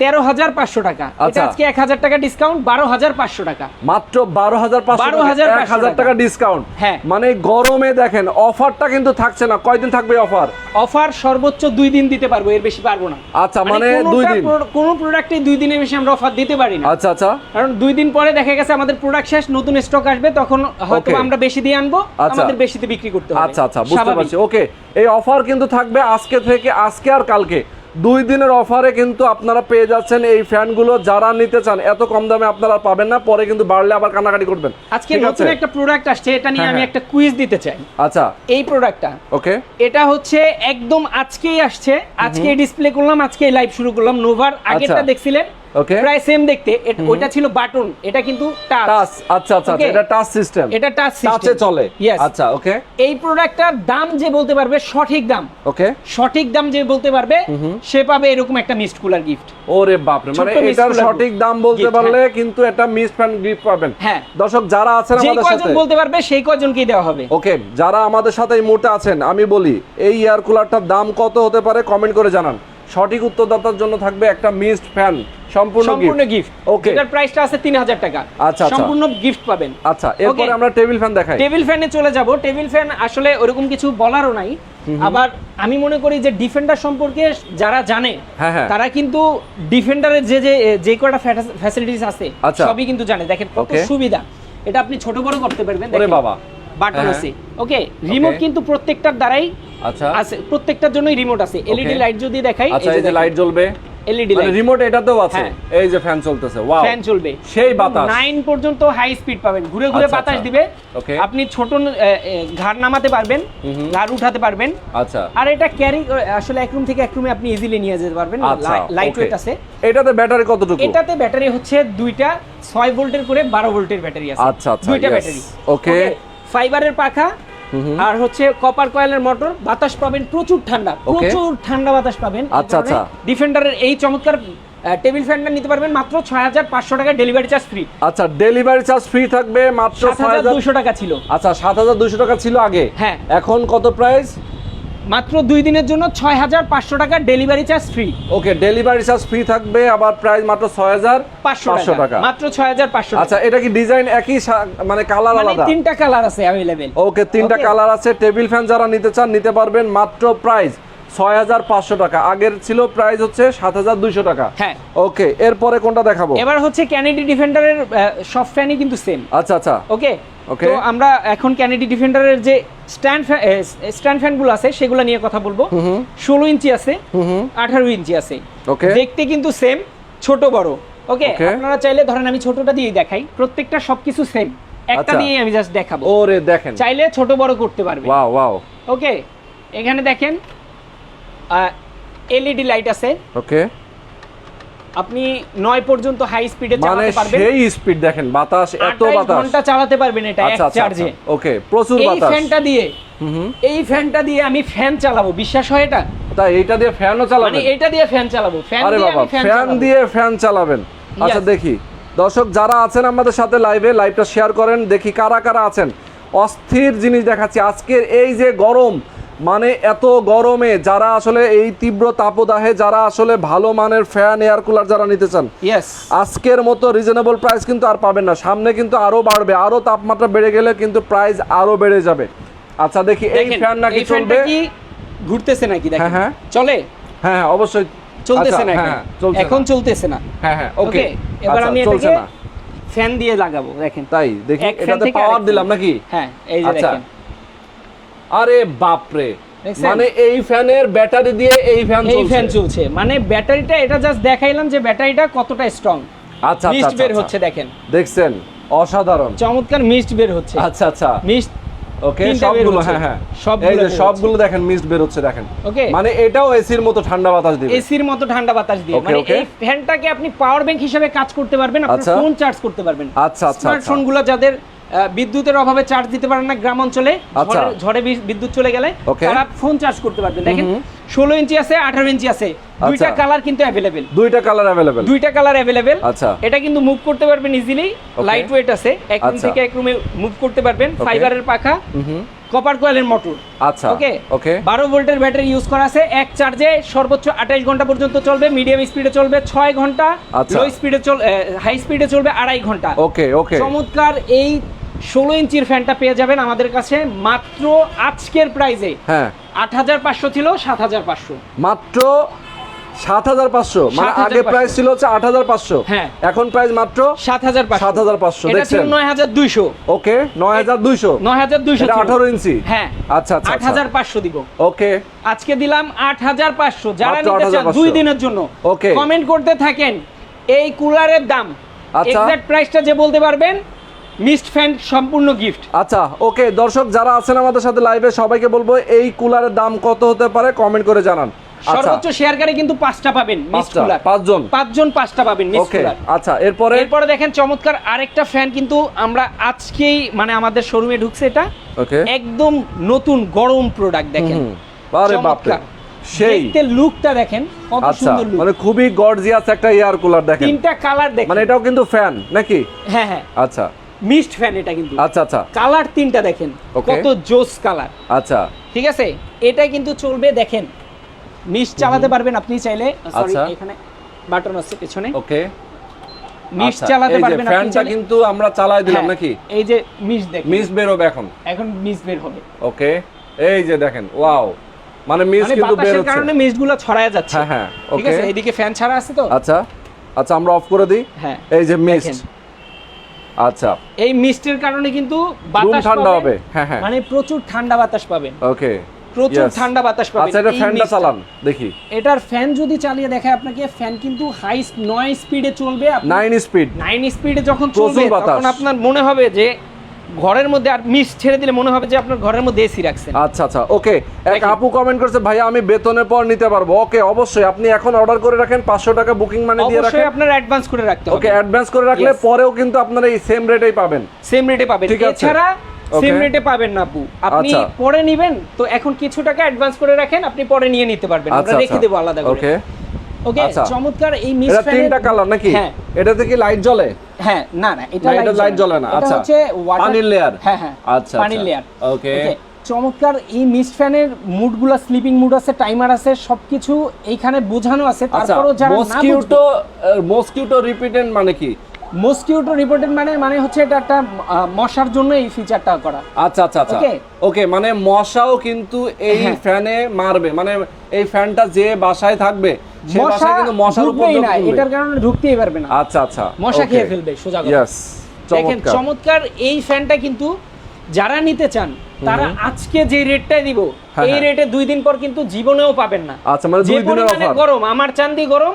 [SPEAKER 2] তেরো হাজার পাঁচশো টাকা।
[SPEAKER 1] আচ্ছা।
[SPEAKER 2] আজকে এক হাজার টাকা ডিসকাউন্ট বারো হাজার পাঁচশো টাকা।
[SPEAKER 1] মাত্র বারো হাজার
[SPEAKER 2] 12,500
[SPEAKER 1] এক হাজার টাকা। ডিসকাউন্ট
[SPEAKER 2] হ্যাঁ।
[SPEAKER 1] মানে গরমে দেখেন অফারটা কিন্তু থাকছে না। কয়দিন থাকবে অফার?
[SPEAKER 2] অফার সর্বোচ্চ দুই দিন দিতে পারব এর বেশি পারব না।
[SPEAKER 1] আচ্ছা মানে দুই দিন?
[SPEAKER 2] কোনো প্রোডাক্টে দুই দিনের বেশি আমরা অফার দিতে পারি না।
[SPEAKER 1] আচ্ছা আচ্ছা।
[SPEAKER 2] কারণ দুই দিন পরে দেখা গেছে আমাদের প্রোডাক্ট শেষ নতুন স্টক আসবে তখন হয়তো আমরা বেশি দিয়ে আনব
[SPEAKER 1] আচ্ছা।
[SPEAKER 2] আমাদের বেশিতে বিক্রি করতে হবে।
[SPEAKER 1] আচ্ছা আচ্ছা বুঝতে পারছি। ওকে এই অফার কিন্তু থাকবে আজকে থেকে আজকে আর কালকে। দুই দিনের অফারে কিন্তু আপনারা পেয়ে যাচ্ছেন এই ফ্যানগুলো। যারা নিতে চান এত কম দামে আপনারা পাবেন না পরে কিন্তু বাড়লে আবার কানাকাটি করবেন।
[SPEAKER 2] আজকে নতুন একটা প্রোডাক্ট আসছে এটা নিয়ে
[SPEAKER 1] হ্যাঁ,
[SPEAKER 2] আমি
[SPEAKER 1] হ্যাঁ।
[SPEAKER 2] একটা কুইজ দিতে চাই।
[SPEAKER 1] আচ্ছা।
[SPEAKER 2] এই প্রোডাক্টটা
[SPEAKER 1] ওকে।
[SPEAKER 2] এটা হচ্ছে একদম আজকেই আসছে। আজকে ডিসপ্লে করলাম আজকে লাইভ শুরু করলাম নোভার আগেরটা
[SPEAKER 1] আচ্ছা।
[SPEAKER 2] দেখছিলেন?
[SPEAKER 1] ওকে
[SPEAKER 2] প্রায় সেম দেখতে। ওইটা ছিল বাটন এটা কিন্তু টাচ
[SPEAKER 1] টাচ আচ্ছা আচ্ছা এটা টাচ সিস্টেম
[SPEAKER 2] এটা টাচ
[SPEAKER 1] টাচে চলে. আচ্ছা ওকে
[SPEAKER 2] এই প্রোডাক্টটার দাম যে বলতে পারবে সঠিক দাম।
[SPEAKER 1] ওকে
[SPEAKER 2] সঠিক দাম যে বলতে পারবে সে পাবে এরকম একটা মিস্ট কুলার গিফট
[SPEAKER 1] ওরে বাপরে মানে এটার সঠিক দাম বলতে পারলে কিন্তু এটা মিস ফ্যান গিফট পাবেন।
[SPEAKER 2] হ্যাঁ।
[SPEAKER 1] দর্শক যারা আছেন আমাদের সাথে
[SPEAKER 2] বলতে পারবে সেই কয়জনকেই দেওয়া হবে।
[SPEAKER 1] ওকে যারা আমাদের সাথে এই মুহূর্তে আছেন আমি বলি এই এয়ার কুলারটার দাম কত হতে পারে কমেন্ট করে জানান। সঠিক উত্তরদাতার জন্য থাকবে একটা মিসড ফ্যান সম্পূর্ণ
[SPEAKER 2] সম্পূর্ণ
[SPEAKER 1] গিফট Okay.
[SPEAKER 2] এটার প্রাইসটা আছে তিন হাজার টাকা।
[SPEAKER 1] আচ্ছা, আচ্ছা।
[SPEAKER 2] সম্পূর্ণ গিফট পাবেন।
[SPEAKER 1] আচ্ছা এরপরে. আমরা টেবিল ফ্যান দেখাই।
[SPEAKER 2] টেবিল ফ্যানে চলে যাব। টেবিল ফ্যান আসলে ওরকম কিছু বলারও নাই। আবার আমি মনে করি যে ডিফেন্ডার সম্পর্কে যারা জানে
[SPEAKER 1] হ্যাঁ, হ্যাঁ।
[SPEAKER 2] তারা কিন্তু ডিফেন্ডারের যে যে যে কটা ফ্যাসিলিটিস আছে
[SPEAKER 1] আচ্ছা।
[SPEAKER 2] সবই কিন্তু জানে। দেখেন কত সুবিধা। এটা আপনি ছোট বড় করতে পারবেন।
[SPEAKER 1] ওরে বাবা।
[SPEAKER 2] বাটন
[SPEAKER 1] হ্যাঁ।
[SPEAKER 2] আছে। ওকে রিমোট কিন্তু প্রত্যেকটার দ্বারাই
[SPEAKER 1] আচ্ছা।
[SPEAKER 2] আছে। প্রত্যেকটার জন্যই রিমোট আছে। এলইডি লাইট যদি দেখাই
[SPEAKER 1] আচ্ছা এই যে লাইট জ্বলবে।
[SPEAKER 2] এলইডি
[SPEAKER 1] মানে
[SPEAKER 2] লাইট
[SPEAKER 1] রিমোট এটাতেও আছে।
[SPEAKER 2] হ্যাঁ।
[SPEAKER 1] এই যে ফ্যান চলতেছে। ওয়াও
[SPEAKER 2] ফ্যান চলবে।
[SPEAKER 1] সেই বাতাস।
[SPEAKER 2] নাইন পর্যন্ত হাই স্পিড পাবেন। ঘুরে ঘুরে
[SPEAKER 1] আচ্ছা,
[SPEAKER 2] বাতাস
[SPEAKER 1] আচ্ছা।
[SPEAKER 2] দিবে।
[SPEAKER 1] Okay.
[SPEAKER 2] আপনি ছোট ঘাড় নামাতে পারবেন। ঘাড় উঠাতে পারবেন।
[SPEAKER 1] আচ্ছা।
[SPEAKER 2] আর এটা ক্যারি আসলে এক রুম থেকে এক রুমে আপনি ইজিলি নিয়ে যেতে পারবেন।
[SPEAKER 1] আচ্ছা
[SPEAKER 2] লাইট ওয়েট আছে।
[SPEAKER 1] এটাতে ব্যাটারি কতটুকু?
[SPEAKER 2] এটাতে ব্যাটারি হচ্ছে দুইটা ছয় ভোল্টের করে বারো ভোল্টের ব্যাটারি আছে।
[SPEAKER 1] আচ্ছা, আচ্ছা,
[SPEAKER 2] দুইটা ব্যাটারি
[SPEAKER 1] Okay.
[SPEAKER 2] ফাইবারের পাখা আর হচ্ছে কপার কয়েলের মোটর বাতাস পাবেন প্রচুর ঠান্ডা প্রচুর ঠান্ডা বাতাস পাবেন
[SPEAKER 1] আচ্ছা, আচ্ছা।
[SPEAKER 2] ডিফেন্ডারের এই চমৎকার টেবিল ফ্যানটা নিতে পারবেন মাত্র ছয় হাজার পাঁচশো টাকা ডেলিভারি চার্জ ফ্রি।
[SPEAKER 1] আচ্ছা ডেলিভারি চার্জ ফ্রি থাকবে মাত্র
[SPEAKER 2] সাত হাজার দুশো টাকা ছিল।
[SPEAKER 1] আচ্ছা সাত হাজার দুশো টাকা ছিল আগে।
[SPEAKER 2] হ্যাঁ।
[SPEAKER 1] এখন কত প্রাইস
[SPEAKER 2] মাত্র দুই দিনের জন্য ছয় হাজার পাঁচশো টাকা delivery charge free.
[SPEAKER 1] Okay delivery charge free থাকবে আবার প্রাইস মাত্র ছয় হাজার
[SPEAKER 2] পাঁচশো টাকা। মাত্র ছয় হাজার পাঁচশো
[SPEAKER 1] আচ্ছা এটা কি ডিজাইন একই মানে কালার
[SPEAKER 2] মানে
[SPEAKER 1] আলাদা?
[SPEAKER 2] তিনটা কালার আছে অ্যাভেলেবেল
[SPEAKER 1] ওকে তিনটা কালার আছে। টেবিল ফ্যান যারা নিতে চান নিতে পারবেন মাত্র প্রাইস ছয় হাজার পাঁচশো টাকা। আগের ছিল প্রাইস হচ্ছে সাত হাজার দুইশো টাকা।
[SPEAKER 2] হ্যাঁ।
[SPEAKER 1] ওকে এরপরে কোনটা দেখাবো?
[SPEAKER 2] এবার হচ্ছে ক্যানেডি ডিফেন্ডারের সব ফ্যানই কিন্তু সেম
[SPEAKER 1] আচ্ছা আচ্ছা।
[SPEAKER 2] ওকে
[SPEAKER 1] Okay.
[SPEAKER 2] তো আমরা এখন ক্যানেডি ডিফেন্ডারের যে স্ট্যান্ড স্ট্যান্ড ফ্যানগুলো আছে সেগুলো নিয়ে কথা বলব। ষোলো ইঞ্চি আছে আঠারো ইঞ্চি আছে।
[SPEAKER 1] Okay.
[SPEAKER 2] দেখতে কিন্তু সেম ছোট বড়। ওকে আপনারা চাইলে ধরেন আমি ছোটটা দিয়ে দেখাই। প্রত্যেকটা সবকিছু সেম একটা
[SPEAKER 1] আচ্ছা।
[SPEAKER 2] দিয়ে আমি জাস্ট দেখাবো।
[SPEAKER 1] ওরে দেখেন।
[SPEAKER 2] চাইলে ছোট বড় করতে পারবে।
[SPEAKER 1] ওয়াও ওয়াও
[SPEAKER 2] ওকে এখানে দেখেন এলইডি লাইট আছে।
[SPEAKER 1] ওকে
[SPEAKER 2] আপনি নয় পর্যন্ত হাই স্পিডে
[SPEAKER 1] মানে
[SPEAKER 2] চালাতে পারবেন।
[SPEAKER 1] মানে সেই স্পিড দেখেন বাতাস এত বাতাস।
[SPEAKER 2] ঘণ্টা চালাতে পারবেন এটা এক
[SPEAKER 1] আচ্ছা আচ্ছা
[SPEAKER 2] চার্জে
[SPEAKER 1] ওকে প্রচুর বাতাস।
[SPEAKER 2] এই ফ্যানটা দিয়ে। এই ফ্যানটা দিয়ে আমি ফ্যান চালাবো বিশ্বাস হয় এটা?
[SPEAKER 1] তাই এইটা দিয়ে ফ্যানও চালাবেন?
[SPEAKER 2] মানে এটা দিয়ে ফ্যান চালাবো ফ্যান দিয়ে আমি ফ্যান
[SPEAKER 1] ফ্যান দিয়ে ফ্যান চালাবেন। আচ্ছা দেখি। দর্শক যারা আছেন আমাদের সাথে লাইভে লাইভটা শেয়ার করেন দেখি কারা কারা আছেন। অস্থির জিনিস দেখাচ্ছি। আজকের এই যে গরম মানে এত গরমে যারা আসলে এই তীব্র তাপদাহে যারা আসলে ভালো মানের ফ্যান এয়ার কুলার যারা নিতে চান আজকের মতো রিজনেবল প্রাইস কিন্তু আর পাবেন না। সামনে কিন্তু আরও বাড়বে আরও তাপমাত্রা বেড়ে গেলে কিন্তু প্রাইস আরও বেড়ে যাবে। আচ্ছা দেখি এই ফ্যান নাকি চলবে?
[SPEAKER 2] কি ঘুরতেছে নাকি? দেখেন
[SPEAKER 1] হ্যাঁ, হ্যাঁ।
[SPEAKER 2] চলে?
[SPEAKER 1] হ্যাঁ হ্যাঁ অবশ্যই।
[SPEAKER 2] চলতেছে
[SPEAKER 1] আচ্ছা,
[SPEAKER 2] না
[SPEAKER 1] হ্যাঁ,
[SPEAKER 2] এখন
[SPEAKER 1] হ্যাঁ, চলছে
[SPEAKER 2] এখন চলতেছে না।
[SPEAKER 1] হ্যাঁ হ্যাঁ ওকে
[SPEAKER 2] এবার আমি
[SPEAKER 1] চলছে
[SPEAKER 2] এটাকে
[SPEAKER 1] না।
[SPEAKER 2] ফ্যান দিয়ে লাগাবো দেখেন।
[SPEAKER 1] তাই দেখি এটাতে পাওয়ার দিলাম নাকি?
[SPEAKER 2] হ্যাঁ এই যে
[SPEAKER 1] আচ্ছা।
[SPEAKER 2] দেখেন।
[SPEAKER 1] আরে বাপরে। মানে এই ফ্যানের ব্যাটারি দিয়ে এই ফ্যান
[SPEAKER 2] এই ফ্যান
[SPEAKER 1] চলছে।
[SPEAKER 2] মানে ব্যাটারিটা এটা জাস্ট দেখাইলাম যে ব্যাটারিটা কতটা স্ট্রং
[SPEAKER 1] আচ্ছা আচ্ছা,
[SPEAKER 2] মিস্ট
[SPEAKER 1] আচ্ছা
[SPEAKER 2] বের
[SPEAKER 1] আচ্ছা।
[SPEAKER 2] হচ্ছে দেখেন।
[SPEAKER 1] দেখছেন? অসাধারণ।
[SPEAKER 2] চমৎকার মিস্ট বের হচ্ছে।
[SPEAKER 1] আচ্ছা আচ্ছা।
[SPEAKER 2] মিস্ট
[SPEAKER 1] ওকে সবগুলো হ্যাঁ হ্যাঁ। এই যে সবগুলো দেখেন মিস্ট বের হচ্ছে দেখেন।
[SPEAKER 2] ওকে
[SPEAKER 1] মানে এটাও এসির মতো ঠান্ডা বাতাস দিবে।
[SPEAKER 2] এসির মতো ঠান্ডা বাতাস দিয়ে। মানে এই ফ্যানটাকে আপনি পাওয়ার ব্যাংক হিসেবে কাজ করতে পারবেন
[SPEAKER 1] আচ্ছা।
[SPEAKER 2] ফোন চার্জ করতে পারবেন।
[SPEAKER 1] আচ্ছা, আচ্ছা,
[SPEAKER 2] স্মার্টফোনগুলো যাদের বিদ্যুতের অভাবে চার্জ দিতে পারেন না গ্রাম অঞ্চলে
[SPEAKER 1] আচ্ছা।
[SPEAKER 2] ঝড়ে- বিদ্যুৎ চলে গেলে তারা ফোন চার্জ করতে পারবেন। দেখেন ষোলো ইঞ্চি আছে আঠারো ইঞ্চি আছে দুইটা
[SPEAKER 1] আচ্ছা।
[SPEAKER 2] কালার কিন্তু অ্যাভেলেবেল
[SPEAKER 1] দুইটা কালার অ্যাভেলেবেল
[SPEAKER 2] দুইটা কালার অ্যাভেলেবেল
[SPEAKER 1] আচ্ছা।
[SPEAKER 2] এটা কিন্তু মুভ করতে পারবেন ইজিলি লাইট ওয়েট আছে। এক রুম
[SPEAKER 1] আচ্ছা।
[SPEAKER 2] থেকে এক রুমে মুভ করতে পারবেন। ফাইবারের পাখা কপার কয়েলের মোটর
[SPEAKER 1] আচ্ছা।
[SPEAKER 2] ওকে
[SPEAKER 1] ওকে
[SPEAKER 2] বারো ভোল্টের ব্যাটারি ইউজ করা আছে। এক চার্জে সর্বোচ্চ আঠাইশ ঘণ্টা পর্যন্ত চলবে। মিডিয়াম স্পিডে চলবে ছয়
[SPEAKER 1] ঘণ্টা।
[SPEAKER 2] লো স্পিডে চল হাই স্পিডে চলবে আড়াই ঘণ্টা।
[SPEAKER 1] ওকে ওকে
[SPEAKER 2] চমৎকার এই ষোলো ইঞ্চির ফ্যানটা পেয়ে যাবেন আমাদের কাছে। মাত্র আজকের প্রাইজে
[SPEAKER 1] হ্যাঁ।
[SPEAKER 2] আট হাজার পাঁচশো ছিল সাত হাজার পাঁচশো।
[SPEAKER 1] মাত্র সাত হাজার পাঁচশো। মানে আগে প্রাইস ছিল হচ্ছে আট হাজার পাঁচশো।
[SPEAKER 2] হ্যাঁ।
[SPEAKER 1] এখন প্রাইস মাত্র
[SPEAKER 2] সাত হাজার পাঁচশো।
[SPEAKER 1] 7,500
[SPEAKER 2] এটা ছিল
[SPEAKER 1] দেখছেন?
[SPEAKER 2] নয় হাজার দুইশো।
[SPEAKER 1] ওকে নয় হাজার দুইশো।
[SPEAKER 2] নয় হাজার দুইশো
[SPEAKER 1] আঠারো ইঞ্চি।
[SPEAKER 2] হ্যাঁ।
[SPEAKER 1] আচ্ছা আচ্ছা
[SPEAKER 2] আট হাজার পাঁচশো দিব।
[SPEAKER 1] ওকে।
[SPEAKER 2] আজকে দিলাম আট হাজার পাঁচশো। যারা নিতে চান দুই দিনের জন্য
[SPEAKER 1] Okay.
[SPEAKER 2] কমেন্ট করতে থাকেন। এই কুলারের দাম।
[SPEAKER 1] আচ্ছা।
[SPEAKER 2] এক্সাক্ট প্রাইসটা যে বলতে পারবেন মিস্ট ফ্যান সম্পূর্ণ গিফট।
[SPEAKER 1] আচ্ছা ওকে দর্শক যারা আছেন আমাদের সাথে লাইভে সবাইকে বলব এই কুলারের দাম কত হতে পারে কমেন্ট করে জানান। আচ্ছা।
[SPEAKER 2] সর্বোচ্চ শেয়ারকারী কিন্তু পাঁচটা পাবেন কুলার।
[SPEAKER 1] পাঁচজন।
[SPEAKER 2] পাঁচজন পাঁচটা পাবেন কুলার।
[SPEAKER 1] আচ্ছা এরপরে?
[SPEAKER 2] এরপরে দেখেন চমৎকার আরেকটা ফ্যান কিন্তু আমরা আজকেই মানে আমাদের শোরুমে ঢুকছে এটা।
[SPEAKER 1] ওকে।
[SPEAKER 2] একদম নতুন গরম প্রোডাক্ট দেখেন।
[SPEAKER 1] আরে
[SPEAKER 2] চমৎকার।
[SPEAKER 1] সেই।
[SPEAKER 2] দেখতে লুকটা দেখেন কত
[SPEAKER 1] আচ্ছা
[SPEAKER 2] সুন্দর লুক
[SPEAKER 1] মানে খুবই গর্জিয়াস একটা এয়ার কুলার দেখেন।
[SPEAKER 2] তিনটা কালার দেখেন।
[SPEAKER 1] মানে এটাও কিন্তু ফ্যান নাকি?
[SPEAKER 2] হ্যাঁ হ্যাঁ।
[SPEAKER 1] আচ্ছা।
[SPEAKER 2] মিস্ট ফ্যান এটা কিন্তু।
[SPEAKER 1] আচ্ছা আচ্ছা।
[SPEAKER 2] কালার তিনটা দেখেন কত জোস কালার
[SPEAKER 1] আচ্ছা।
[SPEAKER 2] ঠিক আছে? এটা কিন্তু চলবে দেখেন। মিস্ট চালাতে পারবেন আপনি চাইলে। সরি
[SPEAKER 1] আচ্ছা।
[SPEAKER 2] এখানে বাটন আছে পেছনে।
[SPEAKER 1] ওকে
[SPEAKER 2] মিস্ট
[SPEAKER 1] আচ্ছা,
[SPEAKER 2] চালাতে পারবেন আপনি
[SPEAKER 1] ফ্যানটা কিন্তু আমরা চালাই দিলাম
[SPEAKER 2] হ্যাঁ,
[SPEAKER 1] নাকি?
[SPEAKER 2] এই যে মিস্ট দেখেন।
[SPEAKER 1] মিস বেরোবে এখন।
[SPEAKER 2] এখন মিস্ট বের হবে।
[SPEAKER 1] ওকে এই যে দেখেন ওয়াও মানে মিস
[SPEAKER 2] মানে
[SPEAKER 1] কিন্তু বের হচ্ছে।
[SPEAKER 2] কারণে মিস্টগুলো ছড়ায় যাচ্ছে।
[SPEAKER 1] হ্যাঁ হ্যাঁ।
[SPEAKER 2] ঠিক
[SPEAKER 1] ওকে
[SPEAKER 2] আছে এদিকে ফ্যান ছাড়া আছে তো?
[SPEAKER 1] আচ্ছা। আচ্ছা আমরা অফ করে দিই।
[SPEAKER 2] হ্যাঁ।
[SPEAKER 1] এই যে মিস্ট। আচ্ছা।
[SPEAKER 2] এই মিস্টের কারণে কিন্তু বাতাস
[SPEAKER 1] ঠান্ডা হবে। হ্যাঁ হ্যাঁ।
[SPEAKER 2] মানে প্রচুর ঠান্ডা বাতাস পাবেন।
[SPEAKER 1] ওকে
[SPEAKER 2] প্রচুর ঠান্ডা বাতাস পাবেন।
[SPEAKER 1] আচ্ছা এটা ফ্যানটা চালান দেখি।
[SPEAKER 2] এটার ফ্যান যদি চালিয়ে দেখায় আপনাকে ফ্যান কিন্তু হাই নয় স্পিডে চলবে।
[SPEAKER 1] নাইন স্পিড
[SPEAKER 2] নাইন স্পিডে যখন চলবে তখন আপনার মনে হবে যে ঘরের মধ্যে আর মিস ছেড়ে দিলে মনে হবে যে আপনার ঘরের মধ্যে এসি রাখছেন।
[SPEAKER 1] আচ্ছা আচ্ছা ওকে। এক আপু কমেন্ট করছে ভাই আমি বেতনের পর নিতে পারব। ওকে অবশ্যই। আপনি এখন অর্ডার করে রাখেন পাঁচশো টাকা বুকিং মানে দিয়ে রাখেন।
[SPEAKER 2] অবশ্যই আপনার অ্যাডভান্স করে রাখতে হবে।
[SPEAKER 1] ওকে অ্যাডভান্স করে রাখলে পরেও কিন্তু আপনারা এই সেম রেটেই পাবেন।
[SPEAKER 2] সেম রেটে পাবেন।
[SPEAKER 1] ঠিক আছে।
[SPEAKER 2] এছাড়া সেম রেটে পাবেন না আপু। আপনি
[SPEAKER 1] আচ্ছা।
[SPEAKER 2] পরে নেবেন তো এখন কিছু টাকা অ্যাডভান্স করে রাখেন আপনি পরে নিয়ে নিতে পারবেন। আমরা
[SPEAKER 1] আচ্ছা
[SPEAKER 2] রেখে দেবো আলাদা করে।
[SPEAKER 1] ওকে আচ্ছা।
[SPEAKER 2] চমৎকার এই মিস
[SPEAKER 1] এটা তিনটা কালার নাকি?
[SPEAKER 2] হ্যাঁ।
[SPEAKER 1] এটাতে কি লাইট জ্বলে?
[SPEAKER 2] হ্যাঁ না না এটা
[SPEAKER 1] লাইট জ্বলে না। আচ্ছা।
[SPEAKER 2] হচ্ছে
[SPEAKER 1] পানির লেয়ার
[SPEAKER 2] হ্যাঁ হ্যাঁ
[SPEAKER 1] আচ্ছা
[SPEAKER 2] পানির লেয়ার
[SPEAKER 1] ওকে
[SPEAKER 2] চমৎকার এই মিস্ট ফ্যানের মুডগুলো স্লিপিং মুড আছে টাইমার আছে সবকিছু এইখানে বোঝানো আছে।
[SPEAKER 1] আচ্ছা
[SPEAKER 2] তারপরও যারা
[SPEAKER 1] মসকিউটো মসকিউটো রিপিটেন্ট মানে কি?
[SPEAKER 2] মসকিউটো রিপোর্টেড মানে মানে হচ্ছে এটা একটা মশার জন্য এই ফিচারটা করা।
[SPEAKER 1] আচ্ছা আচ্ছা আচ্ছা. ওকে মানে মশাও কিন্তু এই
[SPEAKER 2] হ্যাঁ।
[SPEAKER 1] ফ্যানে মারবে। মানে এই ফ্যানটা যে বাসায় থাকবে সে বাসায় কিন্তু মশার উপর
[SPEAKER 2] না এটার কারণে ঢুকতেই পারবে না।
[SPEAKER 1] আচ্ছা আচ্ছা।
[SPEAKER 2] মশা খেয়ে ফেলবে সোজা কথা।
[SPEAKER 1] ইয়েস
[SPEAKER 2] দেখেন
[SPEAKER 1] চমৎকার।
[SPEAKER 2] এই ফ্যানটা কিন্তু যারা নিতে চান তারা আজকে যে রেটটাই দিব
[SPEAKER 1] হ্যাঁ,
[SPEAKER 2] এই
[SPEAKER 1] হ্যাঁ।
[SPEAKER 2] রেটে দুই দিন পর কিন্তু জীবনেও পাবেন না।
[SPEAKER 1] আচ্ছা মানে দুই দিনের অফার
[SPEAKER 2] গরম আমার চান্দি গরম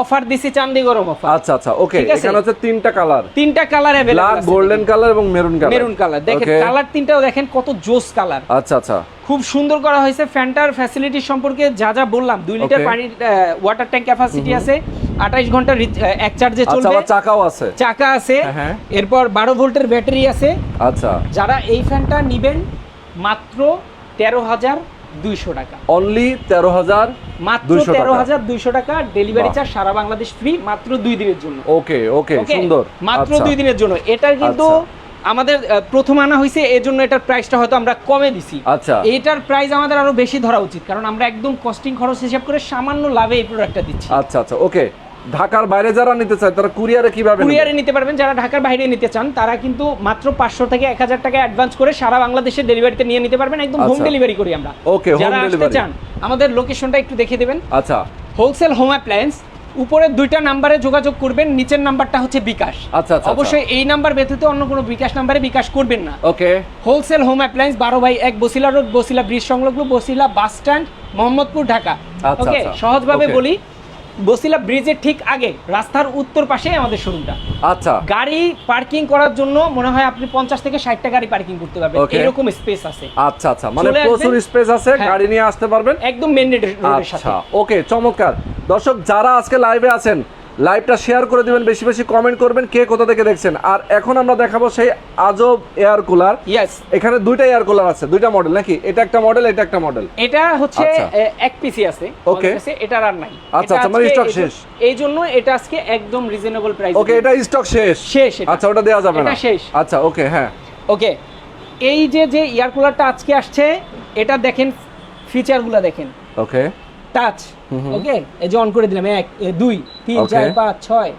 [SPEAKER 2] অফার দিছি চান্দি গরম অফার।
[SPEAKER 1] আচ্ছা আচ্ছা ওকে? এখানে হচ্ছে তিনটা কালার।
[SPEAKER 2] তিনটা colour
[SPEAKER 1] available
[SPEAKER 2] black
[SPEAKER 1] golden colour এবং মেরুন কালার।
[SPEAKER 2] Maroon colour. দেখেন কালার তিনটাও দেখেন কত জোস কালার।
[SPEAKER 1] আচ্ছা আচ্ছা।
[SPEAKER 2] খুব সুন্দর করা হয়েছে। ফ্যানটার ফ্যাসিলিটি সম্পর্কে যা যা বললাম দুই লিটার পানির ওয়াটার ট্যাঙ্ক ক্যাপাসিটি আছে আঠাইশ ঘণ্টা এক চার্জে
[SPEAKER 1] আচ্ছা
[SPEAKER 2] চলবে।
[SPEAKER 1] চাকাও আছে।
[SPEAKER 2] চাকা আছে।
[SPEAKER 1] হ্যাঁ, হ্যাঁ।
[SPEAKER 2] এরপর বারো ভোল্টের ব্যাটারি আছে।
[SPEAKER 1] আচ্ছা।
[SPEAKER 2] যারা এই ফ্যানটা নিবেন মাত্র তেরো হাজার দুইশো টাকা।
[SPEAKER 1] অনলি তেরো হাজার
[SPEAKER 2] মাত্র তেরো হাজার দুইশো টাকা ডেলিভারি চার্জ সারা বাংলাদেশ ফ্রি মাত্র দুই দিনের জন্য।
[SPEAKER 1] ওকে ওকে সুন্দর।
[SPEAKER 2] মাত্র
[SPEAKER 1] আচ্ছা।
[SPEAKER 2] দুই দিনের জন্য। এটার কিন্তু
[SPEAKER 1] আচ্ছা।
[SPEAKER 2] আমাদের প্রথম আনা হয়েছে এই জন্য এটার প্রাইসটা হয়তো আমরা কমে দিছি।
[SPEAKER 1] আচ্ছা।
[SPEAKER 2] এটার প্রাইস আমাদের আরও বেশি ধরা উচিত কারণ আমরা একদম কস্টিং খরচ হিসাব করে সামান্য লাভে এই প্রোডাক্টটা দিচ্ছি।
[SPEAKER 1] আচ্ছা আচ্ছা ওকে ঢাকার বাইরে যারা নিতে চায় তারা কুরিয়ারে কীভাবে
[SPEAKER 2] কুরিয়ারে নিতে পারবেন। যারা ঢাকার বাইরে নিতে চান তারা কিন্তু মাত্র পাঁচশো থেকে এক হাজার টাকা অ্যাডভান্স করে সারা বাংলাদেশে ডেলিভারিতে নিয়ে নিতে পারবেন। একদম হোম
[SPEAKER 1] আচ্ছা।
[SPEAKER 2] ডেলিভারি করি আমরা।
[SPEAKER 1] Okay, home
[SPEAKER 2] যারা চান আমাদের লোকেশনটা একটু দেখিয়ে দেবেন।
[SPEAKER 1] আচ্ছা।
[SPEAKER 2] হোলসেল হোম অ্যাপ্লায়েন্স উপরের দুইটা নাম্বারে যোগাযোগ করবেন নিচের নাম্বারটা হচ্ছে বিকাশ।
[SPEAKER 1] আচ্ছা, আচ্ছা,
[SPEAKER 2] অবশ্যই এই নাম্বার ব্যতীত অন্য কোনো বিকাশ নাম্বারে বিকাশ করবেন না।
[SPEAKER 1] ওকে
[SPEAKER 2] হোলসেল হোম অ্যাপ্লায়েন্স বারো বাই এক বসিলা রোড বসিলা ব্রিজ সংলগ্ন বসিলা বাস স্ট্যান্ড মোহাম্মদপুর ঢাকা।
[SPEAKER 1] আচ্ছা,
[SPEAKER 2] ওকে
[SPEAKER 1] আচ্ছা।
[SPEAKER 2] সহজভাবে বলি বসিলা ব্রিজের ঠিক আগে রাস্তার উত্তর পাশে আমাদের শোরুমটা।
[SPEAKER 1] আচ্ছা।
[SPEAKER 2] গাড়ি পার্কিং করার জন্য মনে হয় আপনি পঞ্চাশ থেকে ষাটটা গাড়ি পার্কিং করতে পারবেন। এরকম স্পেস আছে।
[SPEAKER 1] আচ্ছা আচ্ছা। মানে প্রচুর স্পেস আছে
[SPEAKER 2] হ্যাঁ।
[SPEAKER 1] গাড়ি নিয়ে আসতে পারবেন?
[SPEAKER 2] একদম মেন রোডের সাথে
[SPEAKER 1] আচ্ছা ওকে চমৎকার। দর্শক যারা আজকে লাইভে আছেন লাইভটা শেয়ার করে দিবেন বেশি বেশি কমেন্ট করবেন কে কোথা থেকে দেখছেন। আর এখন আমরা দেখাবো সেই আজব এয়ার কুলার
[SPEAKER 2] ইয়েস
[SPEAKER 1] এখানে দুইটা এয়ার কুলার আছে দুইটা মডেল নাকি? এটা একটা মডেল এটা একটা মডেল
[SPEAKER 2] এটা হচ্ছে
[SPEAKER 1] আচ্ছা।
[SPEAKER 2] এক পিসি আছে। ওকে কাছে, আর নাই।
[SPEAKER 1] আচ্ছা,
[SPEAKER 2] এটা
[SPEAKER 1] আচ্ছা, মানে
[SPEAKER 2] জ-
[SPEAKER 1] শেষ।
[SPEAKER 2] এই জন্য এটা আজকে একদম রিজনেবল প্রাইস
[SPEAKER 1] ওকে এটা স্টক শেষ।
[SPEAKER 2] শেষ
[SPEAKER 1] আচ্ছা ওটা দেওয়া যাবে না।
[SPEAKER 2] এটা শেষ।
[SPEAKER 1] আচ্ছা ওকে হ্যাঁ।
[SPEAKER 2] ওকে এই যে যে এয়ার কুলারটা আজকে আসছে এটা দেখেন ফিচারগুলো দেখেন।
[SPEAKER 1] ওকে
[SPEAKER 2] টাচ ওকে এই যে অন করে দিলাম এক দুই তিন চার পাঁচ ছয়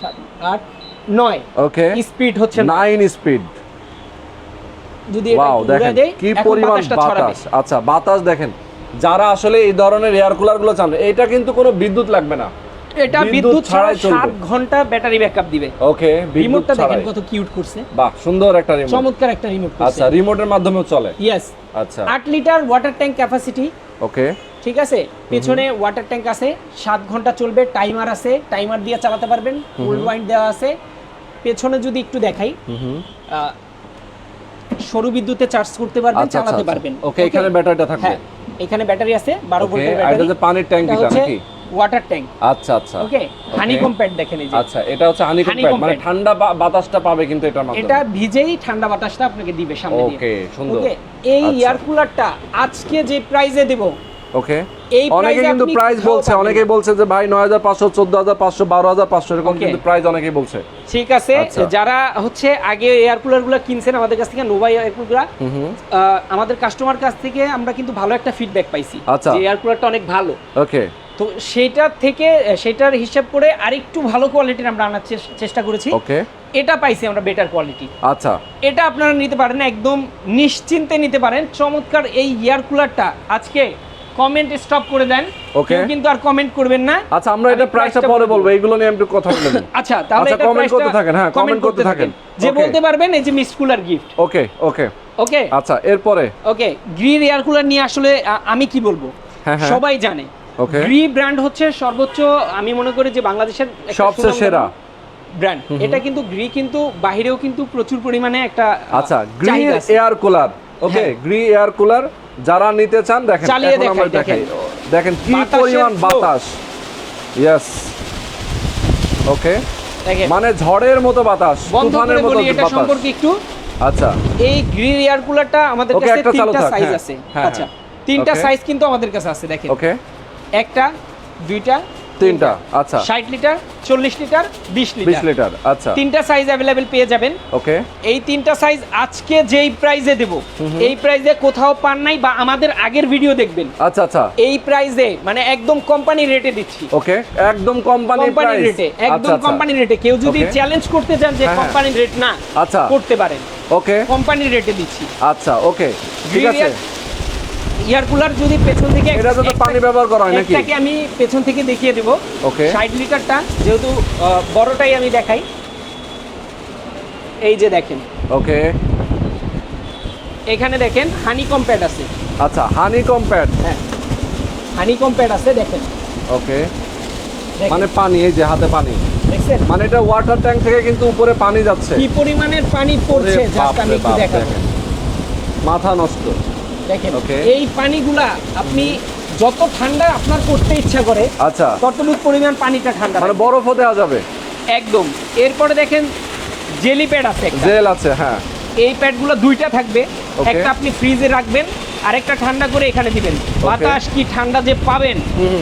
[SPEAKER 2] সাত আট নয়।
[SPEAKER 1] ওকে
[SPEAKER 2] স্পিড হচ্ছে
[SPEAKER 1] নাইন স্পিড
[SPEAKER 2] যদি এটা
[SPEAKER 1] ওয়াও দেখেন
[SPEAKER 2] দেই,
[SPEAKER 1] কি পরিমাণ বাতাস। আচ্ছা বাতাস দেখেন যারা আসলে এই ধরনের এয়ার কুলারগুলো চান এটা কিন্তু কোনো বিদ্যুৎ লাগবে না।
[SPEAKER 2] এটা
[SPEAKER 1] বিদ্যুৎ
[SPEAKER 2] বিদ্যুৎ ছাড়া
[SPEAKER 1] ছাড়াই চলবে।
[SPEAKER 2] সাত ঘণ্টা ব্যাটারি ব্যাকআপ দিবে।
[SPEAKER 1] ওকে
[SPEAKER 2] রিমোটটা দেখেন কত কিউট করছে।
[SPEAKER 1] বাহ সুন্দর একটা রিমোট
[SPEAKER 2] চমৎকার একটা রিমোট
[SPEAKER 1] আচ্ছা রিমোটের মাধ্যমেও চলে।
[SPEAKER 2] ইয়েস
[SPEAKER 1] আচ্ছা।
[SPEAKER 2] আট litre water tank capacity
[SPEAKER 1] okay
[SPEAKER 2] ঠিক আছে? পেছনে ওয়াটার ট্যাঙ্ক আছে সাত ঘণ্টা চলবে টাইমার আছে টাইমার দিয়ে চালাতে পারবেন কোল্ড ওয়াইন দেওয়া আছে। পেছনে যদি একটু দেখাই সরু বিদ্যুতে চার্জ করতে পারবেন
[SPEAKER 1] আচ্ছা আচ্ছা
[SPEAKER 2] চালাতে পারবেন।
[SPEAKER 1] ওকে এখানে ব্যাটারিটা থাকবে।
[SPEAKER 2] এখানে ব্যাটারি আছে বারো
[SPEAKER 1] ওকে
[SPEAKER 2] ভোল্টের
[SPEAKER 1] আর এটা
[SPEAKER 2] ব্যাটারি
[SPEAKER 1] যে পানির ট্যাঙ্কিটা নাকি?
[SPEAKER 2] ওয়াটার ট্যাঙ্ক
[SPEAKER 1] আচ্ছা আচ্ছা।
[SPEAKER 2] ওকে হানিকম প্যাড দেখেন এই যে।
[SPEAKER 1] আচ্ছা এটা হচ্ছে হানিকম
[SPEAKER 2] Honeycomb
[SPEAKER 1] মানে ঠান্ডা বাতাসটা পাবে কিন্তু এটার মাধ্যমে।
[SPEAKER 2] এটা ভিজেই ঠান্ডা বাতাসটা আপনাকে দিবে সামনে দিয়ে।
[SPEAKER 1] ওকে সুন্দর।
[SPEAKER 2] ওকে এই
[SPEAKER 1] আচ্ছা।
[SPEAKER 2] এয়ার কুলারটা আজকে যে প্রাইজে দেব
[SPEAKER 1] ওকে অনেকে কিন্তু প্রাইস বলছে
[SPEAKER 2] না।
[SPEAKER 1] বলছে যে ভাই নয় হাজার পাঁচশো চোদ্দ হাজার পাঁচশো বারো হাজার পাঁচশো এরকম কিন্তু প্রাইস অনেকেই বলছে।
[SPEAKER 2] ঠিক আছে
[SPEAKER 1] আচ্ছা।
[SPEAKER 2] যারা হচ্ছে আগে এয়ার কিনছেন আমাদের কাছ থেকে নোভা এয়ার আমাদের কাস্টমার কাছ থেকে আমরা কিন্তু ভালো একটা ফিডব্যাক পাইছি
[SPEAKER 1] আচ্ছা।
[SPEAKER 2] যে এয়ার কুলারটা অনেক ভালো।
[SPEAKER 1] ওকে
[SPEAKER 2] তো সেটার থেকে সেটার হিসাব করে আরেকটু ভালো কোয়ালিটির আমরা আনার চেষ্টা করেছি।
[SPEAKER 1] ওকে
[SPEAKER 2] এটা পাইছি আমরা বেটার কোয়ালিটি
[SPEAKER 1] আচ্ছা।
[SPEAKER 2] এটা আপনারা নিতে পারেন একদম নিশ্চিন্তে নিতে পারেন। চমৎকার এই এয়ার কুলারটা আজকে কমেন্ট স্টপ করে দেন. কেউ কিন্তু আর কমেন্ট করবেন না।
[SPEAKER 1] আচ্ছা আমরা এটা প্রাইসটা পরে বলব এইগুলো নিয়ে একটু কথা বলে
[SPEAKER 2] আচ্ছা তাহলে
[SPEAKER 1] আচ্ছা,
[SPEAKER 2] এটার
[SPEAKER 1] করতে থাকেন, হ্যাঁ,
[SPEAKER 2] comment
[SPEAKER 1] করতে থাকেন।
[SPEAKER 2] যে বলতে পারবেন এই যে mist cooler gift
[SPEAKER 1] okay okay
[SPEAKER 2] okay
[SPEAKER 1] আচ্ছা এরপরে?
[SPEAKER 2] ওকে গ্রি এয়ার কুলার নিয়ে আসলে আমি কি বলব?
[SPEAKER 1] হ্যাঁ, হ্যাঁ।
[SPEAKER 2] সবাই জানে।
[SPEAKER 1] Okay.
[SPEAKER 2] গ্রি ব্র্যান্ড হচ্ছে সর্বোচ্চ আমি মনে করি যে বাংলাদেশের
[SPEAKER 1] সবচেয়ে সেরা।
[SPEAKER 2] ব্র্যান্ড এটা কিন্তু গ্রি কিন্তু বাহিরেও কিন্তু প্রচুর পরিমাণে একটা
[SPEAKER 1] আচ্ছা Gree air cooler okay. Gree air cooler যারা নিতে চান দেখেন
[SPEAKER 2] চালিয়ে দেখাই,
[SPEAKER 1] দেখেন। কি পরিমাণ বাতাস। ইয়েস ওকে মানে ঝড়ের মতো বাতাস তুফানের মতো
[SPEAKER 2] এটা
[SPEAKER 1] বাতাস।
[SPEAKER 2] সম্পর্কে একটু।
[SPEAKER 1] আচ্ছা।
[SPEAKER 2] এই গ্রিন এয়ার কুলারটা আমাদের কাছে তিনটা সাইজ
[SPEAKER 1] হ্যাঁ,
[SPEAKER 2] আছে।
[SPEAKER 1] হ্যাঁ,
[SPEAKER 2] আচ্ছা
[SPEAKER 1] হ্যাঁ।
[SPEAKER 2] তিনটা সাইজ কিন্তু আমাদের কাছে আছে দেখেন।
[SPEAKER 1] ওকে
[SPEAKER 2] একটা দুইটা
[SPEAKER 1] তিনটা আচ্ছা।
[SPEAKER 2] ষাট লিটার চল্লিশ লিটার বিশ
[SPEAKER 1] বিশ
[SPEAKER 2] লিটার।
[SPEAKER 1] লিটার আচ্ছা।
[SPEAKER 2] তিনটা সাইজ অ্যাভেলেবেল পেয়ে যাবেন।
[SPEAKER 1] ওকে।
[SPEAKER 2] এই তিনটা সাইজ আজকে যেই প্রাইজে দেব এই প্রাইজে কোথাও পান নাই বা আমাদের আগের ভিডিও দেখবেন।
[SPEAKER 1] আচ্ছা আচ্ছা।
[SPEAKER 2] এই প্রাইজে মানে একদম কোম্পানি রেটে দিচ্ছি।
[SPEAKER 1] ওকে একদম কোম্পানি
[SPEAKER 2] কোম্পানি রেটে একদম কোম্পানি রেটে কেউ যদি চ্যালেঞ্জ করতে চান যে
[SPEAKER 1] হ্যাঁ, হ্যাঁ।
[SPEAKER 2] কোম্পানি রেট না
[SPEAKER 1] আচ্ছা।
[SPEAKER 2] করতে পারেন।
[SPEAKER 1] ওকে।
[SPEAKER 2] কোম্পানি রেটে দিচ্ছি।
[SPEAKER 1] আচ্ছা ওকে। ঠিক আছে।
[SPEAKER 2] ইয়ার কুলার যদি পেছন থেকে
[SPEAKER 1] এটা তো পানি ব্যবহার করা হয় নাকি?
[SPEAKER 2] একটাকে আমি পেছন থেকে দেখিয়ে দেব।
[SPEAKER 1] Okay.
[SPEAKER 2] ষাট লিটারটা যেহেতু বড়টাই আমি দেখাই। এই যে দেখেন।
[SPEAKER 1] ওকে
[SPEAKER 2] এখানে দেখেন হানি কম্প্যাড আছে।
[SPEAKER 1] আচ্ছা হানি কম্প্যাট
[SPEAKER 2] হ্যাঁ। হানি কম্প্যাড আছে দেখেন।
[SPEAKER 1] ওকে মানে পানি এই যে হাতে পানি।
[SPEAKER 2] দেখছেন?
[SPEAKER 1] মানে এটা ওয়াটার ট্যাঙ্ক থেকে কিন্তু উপরে পানি যাচ্ছে।
[SPEAKER 2] কি পরিমাণের পানি পড়ছে? জাস্ট আমি একটু দেখাবো
[SPEAKER 1] মাথা নষ্ট।
[SPEAKER 2] দেখেন এই পানিগুলা আপনি যত ঠান্ডা আপনার করতে ইচ্ছা করে
[SPEAKER 1] আচ্ছা।
[SPEAKER 2] ততটুকু পরিমাণ পানিটা ঠান্ডা
[SPEAKER 1] মানে। বরফও দেওয়া যাবে?
[SPEAKER 2] একদম। এরপরে দেখেন জেলি প্যাড আছে
[SPEAKER 1] জেল আছে হ্যাঁ।
[SPEAKER 2] এই প্যাডগুলো দুইটা থাকবে। একটা আপনি ফ্রিজে রাখবেন আরেকটা ঠান্ডা করে এখানে দিবেন। বাতাস কি ঠান্ডা যে পাবেন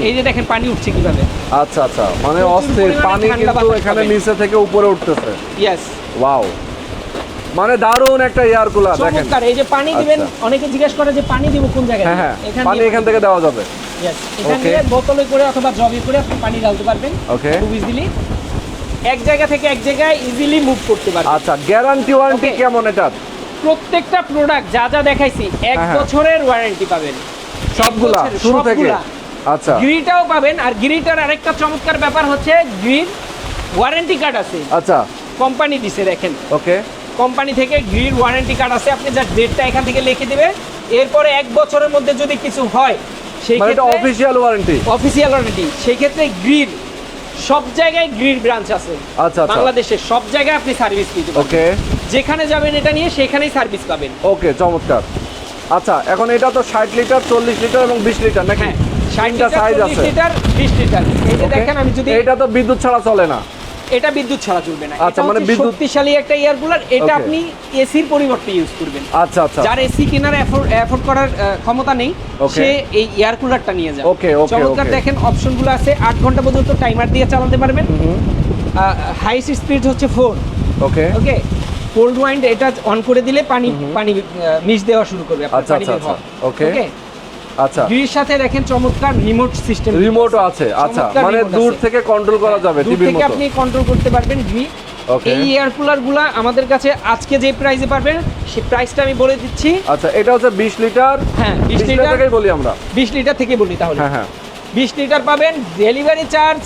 [SPEAKER 2] এই যে দেখেন পানি উঠছে কীভাবে।
[SPEAKER 1] আচ্ছা আচ্ছা। মানে অস্থির পানি কিন্তু এখানে নিচে থেকে উপরে উঠতেছে।
[SPEAKER 2] ইয়েস
[SPEAKER 1] ওয়াও মানে দারুণ একটা এয়ার কুলার দেখেন।
[SPEAKER 2] চমৎকার এই যে পানি দিবেন
[SPEAKER 1] আচ্ছা।
[SPEAKER 2] অনেকে জিজ্ঞেস করে যে পানি দিব কোন জায়গায়?
[SPEAKER 1] হ্যাঁ হ্যাঁ
[SPEAKER 2] এখান
[SPEAKER 1] পানি এখান থেকে দেওয়া যাবে।
[SPEAKER 2] এখান. বোতলে করে অথবা জগে করে আপনি পানি ঢালতে পারবেন।
[SPEAKER 1] ওকে
[SPEAKER 2] খুব ইজিলি এক জায়গা থেকে এক জায়গায় ইজিলি মুভ করতে পারবেন।
[SPEAKER 1] আচ্ছা গ্যারান্টি ওয়ারেন্টি কেমন এটার?
[SPEAKER 2] প্রত্যেকটা প্রোডাক্ট যা যা দেখাইছি এক
[SPEAKER 1] হ্যাঁ, হ্যাঁ।
[SPEAKER 2] বছরের ওয়ারেন্টি পাবেন।
[SPEAKER 1] সবগুলা শুরু থেকে। আচ্ছা।
[SPEAKER 2] গ্রিটাও পাবেন আর গ্রিটার আরেকটা চমৎকার ব্যাপার হচ্ছে গ্রিন ওয়ারেন্টি কার্ড আছে।
[SPEAKER 1] আচ্ছা।
[SPEAKER 2] কোম্পানি দিছে দেখেন।
[SPEAKER 1] ওকে
[SPEAKER 2] কোম্পানি থেকে গ্রিন ওয়ারেন্টি কার্ড আছে আপনি জাস্ট ডেটটা এখান থেকে লিখে দিবে এরপরে এক বছরের মধ্যে যদি কিছু হয় সেই
[SPEAKER 1] মানে
[SPEAKER 2] ক্ষেত্রে
[SPEAKER 1] অফিসিয়াল ওয়ারেন্টি
[SPEAKER 2] অফিসিয়াল ওয়ারেন্টি সেই ক্ষেত্রে গ্রিন সব জায়গায় গ্রিন ব্রাঞ্চ আছে।
[SPEAKER 1] আচ্ছা আচ্ছা।
[SPEAKER 2] বাংলাদেশের সব জায়গায় আপনি সার্ভিস পারবেন
[SPEAKER 1] ওকে
[SPEAKER 2] যেখানে যাবেন এটা নিয়ে সেখানেই সার্ভিস পাবেন।
[SPEAKER 1] ওকে চমৎকার। আচ্ছা এখন এটা তো ষাট লিটার চল্লিশ লিটার এবং বিশ লিটার নাকি?
[SPEAKER 2] হ্যাঁ ষাট
[SPEAKER 1] তিনটা
[SPEAKER 2] লিটার
[SPEAKER 1] সাইজ
[SPEAKER 2] চল্লিশ
[SPEAKER 1] আছে।
[SPEAKER 2] লিটার বিশ লিটার। এই যে দেখেন আমি যদি
[SPEAKER 1] এটা তো বিদ্যুৎ ছাড়া চলে না।
[SPEAKER 2] এটা বিদ্যুৎ ছাড়া চলবে না।
[SPEAKER 1] আচ্ছা, মানে
[SPEAKER 2] শক্তিশালী একটা এয়ার কুলার এটা. আপনি এসির পরিবর্তে ইউজ করবেন।
[SPEAKER 1] আচ্ছা আচ্ছা।
[SPEAKER 2] যার এসি কেনার অ্যাফোর্ড করার ক্ষমতা নেই সে এই এয়ার কুলারটা নিয়ে যাবে।
[SPEAKER 1] Okay, okay,
[SPEAKER 2] চমৎকার দেখেন অপশনগুলো আছে আট ঘণ্টা পর্যন্ত টাইমার দিয়ে চালাতে পারবেন। হাইস্ট স্পিড হচ্ছে four
[SPEAKER 1] okay
[SPEAKER 2] okay cold wind এটা অন করে দিলে পানি পানি মিশ দেওয়া শুরু করবে
[SPEAKER 1] আচ্ছা, আচ্ছা,
[SPEAKER 2] বের হওয়া।
[SPEAKER 1] আচ্ছা।
[SPEAKER 2] গ্রির সাথে দেখেন চমৎকার রিমোট সিস্টেম
[SPEAKER 1] রিমোটও আছে আচ্ছা। মানে দূর থেকে কন্ট্রোল করা যাবে টিভির
[SPEAKER 2] থেকে
[SPEAKER 1] মতো।
[SPEAKER 2] আপনি কন্ট্রোল করতে পারবেন
[SPEAKER 1] Okay.
[SPEAKER 2] এই এয়ার কুলারগুলা আমাদের কাছে আজকে যে প্রাইসে পারবেন সেই প্রাইসটা আমি বলে দিচ্ছি।
[SPEAKER 1] আচ্ছা এটা হচ্ছে বিশ লিটার।
[SPEAKER 2] হ্যাঁ বিশ
[SPEAKER 1] বিশ লিটার
[SPEAKER 2] লিটার
[SPEAKER 1] থেকেই বলি আমরা।
[SPEAKER 2] বিশ লিটার থেকে বলি তাহলে।
[SPEAKER 1] হ্যাঁ হ্যাঁ।
[SPEAKER 2] বিশ লিটার পাবেন ডেলিভারি চার্জ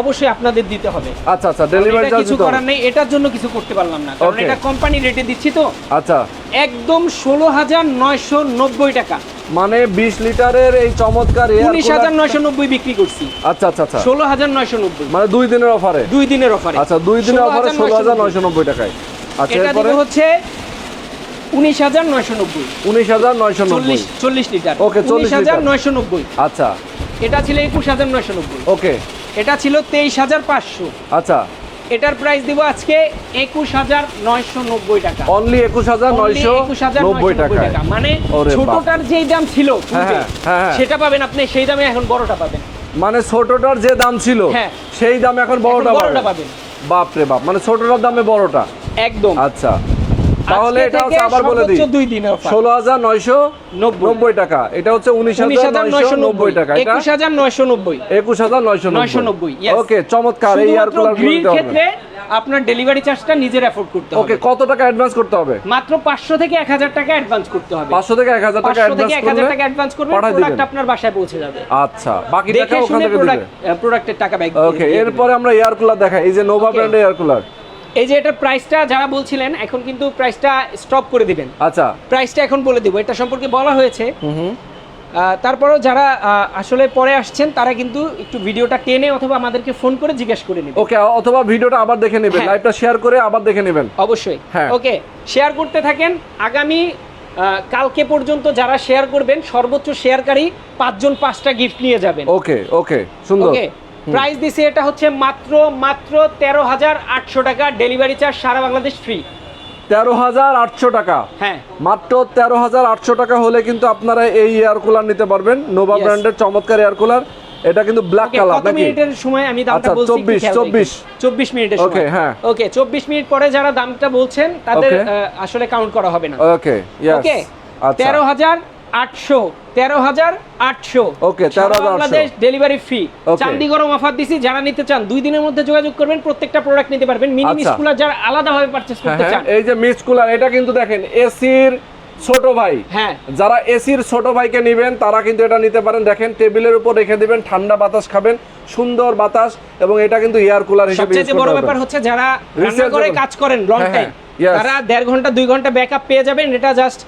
[SPEAKER 2] অবশ্যই আপনাদের দিতে হবে।
[SPEAKER 1] আচ্ছা আচ্ছা ডেলিভারি চার্জ
[SPEAKER 2] কিছু করার নেই এটার জন্য কিছু করতে পারলাম না। কারণ এটা কোম্পানি রেটে দিচ্ছি তো।
[SPEAKER 1] আচ্ছা।
[SPEAKER 2] একদম ষোলো হাজার নয়শো নব্বই টাকা।
[SPEAKER 1] মানে বিশ লিটারের এই চমৎকার এয়ার
[SPEAKER 2] উনিশ হাজার নয়শো নব্বই বিক্রি করছি।
[SPEAKER 1] আচ্ছা আচ্ছা আচ্ছা।
[SPEAKER 2] ষোলো হাজার নয়শো নব্বই।
[SPEAKER 1] মানে দুই দিনের অফারে
[SPEAKER 2] দুই দিনের অফারে
[SPEAKER 1] আচ্ছা দুই দিনের অফারে ষোলো হাজার নয়শো নব্বই টাকায়। আচ্ছা
[SPEAKER 2] এটা দিব হচ্ছে উনিশ হাজার নয়শো নব্বই।
[SPEAKER 1] উনিশ হাজার নয়শো নব্বই।
[SPEAKER 2] চল্লিশ চল্লিশ লিটার।
[SPEAKER 1] Okay, 40
[SPEAKER 2] হাজার
[SPEAKER 1] লিটার।
[SPEAKER 2] নয়শো নব্বই।
[SPEAKER 1] আচ্ছা।
[SPEAKER 2] এটা ছিল একুশ হাজার নয়শো নব্বই।
[SPEAKER 1] ওকে।
[SPEAKER 2] এটা ছিল তেইশ হাজার পাঁচশো।
[SPEAKER 1] আচ্ছা।
[SPEAKER 2] এটার প্রাইস দিব আজকে একুশ হাজার নয়শো নব্বই টাকা।
[SPEAKER 1] অনলি একুশ হাজার নয়শো
[SPEAKER 2] একুশ হাজার
[SPEAKER 1] নব্বই টাকা।
[SPEAKER 2] মানে ছোটটার যেই দাম ছিল
[SPEAKER 1] হ্যাঁ, হ্যাঁ, হ্যাঁ।
[SPEAKER 2] সেটা পাবেন আপনি সেই দামে এখন বড়টা পাবেন।
[SPEAKER 1] মানে ছোটটার যে দাম ছিল। সেই দাম এখন বড়টা
[SPEAKER 2] বড়টা পাবেন।
[SPEAKER 1] বাপরে বাপ মানে ছোটটার দামে বড়টা।
[SPEAKER 2] একদম।
[SPEAKER 1] আচ্ছা। তাহলে এটা হচ্ছে আবার বলে দিই।
[SPEAKER 2] দুই অফার
[SPEAKER 1] ষোলো হাজার নয়শো
[SPEAKER 2] নব্বই।
[SPEAKER 1] নব্বই। টাকা এটা হচ্ছে উনিশ হাজার নয়শো নব্বই টাকা।
[SPEAKER 2] একুশ হাজার নয়শো নব্বই।
[SPEAKER 1] একুশ হাজার নয়শো
[SPEAKER 2] 990, yes.
[SPEAKER 1] ওকে চমৎকার এই এয়ার কুলার
[SPEAKER 2] ক্ষেত্রে আপনার ডেলিভারি চার্জটা নিজের অ্যাফোর্ড করতে হবে।
[SPEAKER 1] ওকে কত টাকা অ্যাডভান্স করতে হবে?
[SPEAKER 2] মাত্র পাঁচশো থেকে এক হাজার টাকা অ্যাডভান্স করতে হবে।
[SPEAKER 1] পাঁচশো থেকে এক হাজার টাকা
[SPEAKER 2] পাঁচশো থেকে
[SPEAKER 1] অ্যাডভান্স
[SPEAKER 2] এক হাজার টাকা অ্যাডভান্স করবে প্রোডাক্ট আপনার বাসায় পৌঁছে যাবে।
[SPEAKER 1] আচ্ছা বাকি টাকা ওখান থেকে দিবে।
[SPEAKER 2] প্রোডাক্টের টাকা ব্যাক
[SPEAKER 1] ওকে এরপরে আমরা এয়ার কুলার দেখাই। এই যে নোভা ব্র্যান্ডের এয়ার কুলার
[SPEAKER 2] এই যে এটা প্রাইসটা যারা বলছিলেন এখন কিন্তু প্রাইসটা স্টপ করে দিবেন।
[SPEAKER 1] আচ্ছা।
[SPEAKER 2] প্রাইসটা এখন বলে দিব এটা সম্পর্কে বলা হয়েছে। তারপরেও যারা আসলে পরে আসছেন তারা কিন্তু একটু ভিডিওটা টেনে অথবা আমাদেরকে ফোন করে জিজ্ঞেস করে নেবেন।
[SPEAKER 1] ওকে অথবা ভিডিওটা আবার দেখে নেবেন
[SPEAKER 2] হ্যাঁ।
[SPEAKER 1] লাইভটা শেয়ার করে আবার দেখে নেবেন।
[SPEAKER 2] অবশ্যই।
[SPEAKER 1] হ্যাঁ।
[SPEAKER 2] ওকে শেয়ার করতে থাকেন আগামী কালকে পর্যন্ত যারা শেয়ার করবেন সর্বোচ্চ শেয়ারকারী পাঁচজন পাঁচটা গিফট নিয়ে যাবেন।
[SPEAKER 1] ওকে ওকে সুন্দর।
[SPEAKER 2] ওকে প্রাইস দিছে এটা হচ্ছে মাত্র মাত্র তেরো হাজার আটশো টাকা। ডেলিভারি চার্জ সারা বাংলাদেশ ফ্রি
[SPEAKER 1] তেরো হাজার আটশো টাকা?
[SPEAKER 2] হ্যাঁ।
[SPEAKER 1] মাত্র তেরো হাজার আটশো টাকা হলে কিন্তু আপনারা এই এয়ার কুলার নিতে পারবেন। নোভা ব্র্যান্ডের চমৎকার এয়ার কুলার এটা কিন্তু ব্ল্যাক
[SPEAKER 2] ওকে
[SPEAKER 1] কালার নাকি?
[SPEAKER 2] মিনিটের সময় আমি দামটা
[SPEAKER 1] আচ্ছা,
[SPEAKER 2] বলছি
[SPEAKER 1] 24, 24
[SPEAKER 2] চব্বিশ। মিনিটের সময়।
[SPEAKER 1] Okay, হ্যাঁ।
[SPEAKER 2] ওকে চব্বিশ মিনিট পরে যারা দামটা বলছেন তাদের আসলে কাউন্ট করা হবে না।
[SPEAKER 1] ওকে ইয়েস
[SPEAKER 2] ওকে
[SPEAKER 1] আচ্ছা।
[SPEAKER 2] তেরো হাজার আটশো তেরো হাজার আটশো।
[SPEAKER 1] Okay, 13,800
[SPEAKER 2] Bangladesh delivery
[SPEAKER 1] Okay.
[SPEAKER 2] চান্দি গরম অফার দিছি যারা নিতে চান দুই দিনের মধ্যে যোগাযোগ করবেন প্রত্যেকটা প্রোডাক্ট নিতে পারবেন। মিনিমাম
[SPEAKER 1] আচ্ছা।
[SPEAKER 2] স্কুলার যারা আলাদাভাবে পারচেস
[SPEAKER 1] হ্যাঁ
[SPEAKER 2] করতে
[SPEAKER 1] হ্যাঁ
[SPEAKER 2] চান।
[SPEAKER 1] এই যে মিস কুলার এটা কিন্তু দেখেন এসির ছোট ভাই।
[SPEAKER 2] হ্যাঁ।
[SPEAKER 1] যারা এসির ছোট ভাইকে নেবেন তারা কিন্তু এটা নিতে পারেন। দেখেন টেবিলের উপর রেখে দিবেন ঠান্ডা বাতাস খাবেন সুন্দর বাতাস এবং এটা কিন্তু এয়ার কুলার হিসেবে
[SPEAKER 2] সবচেয়ে বড় ব্যাপার হচ্ছে যারা রান্না করে কাজ করেন লং টাইম
[SPEAKER 1] হ্যাঁ.
[SPEAKER 2] তারা দেড় ঘণ্টা দুই ঘণ্টা ব্যাকআপ পেয়ে যাবেন। এটা জাস্ট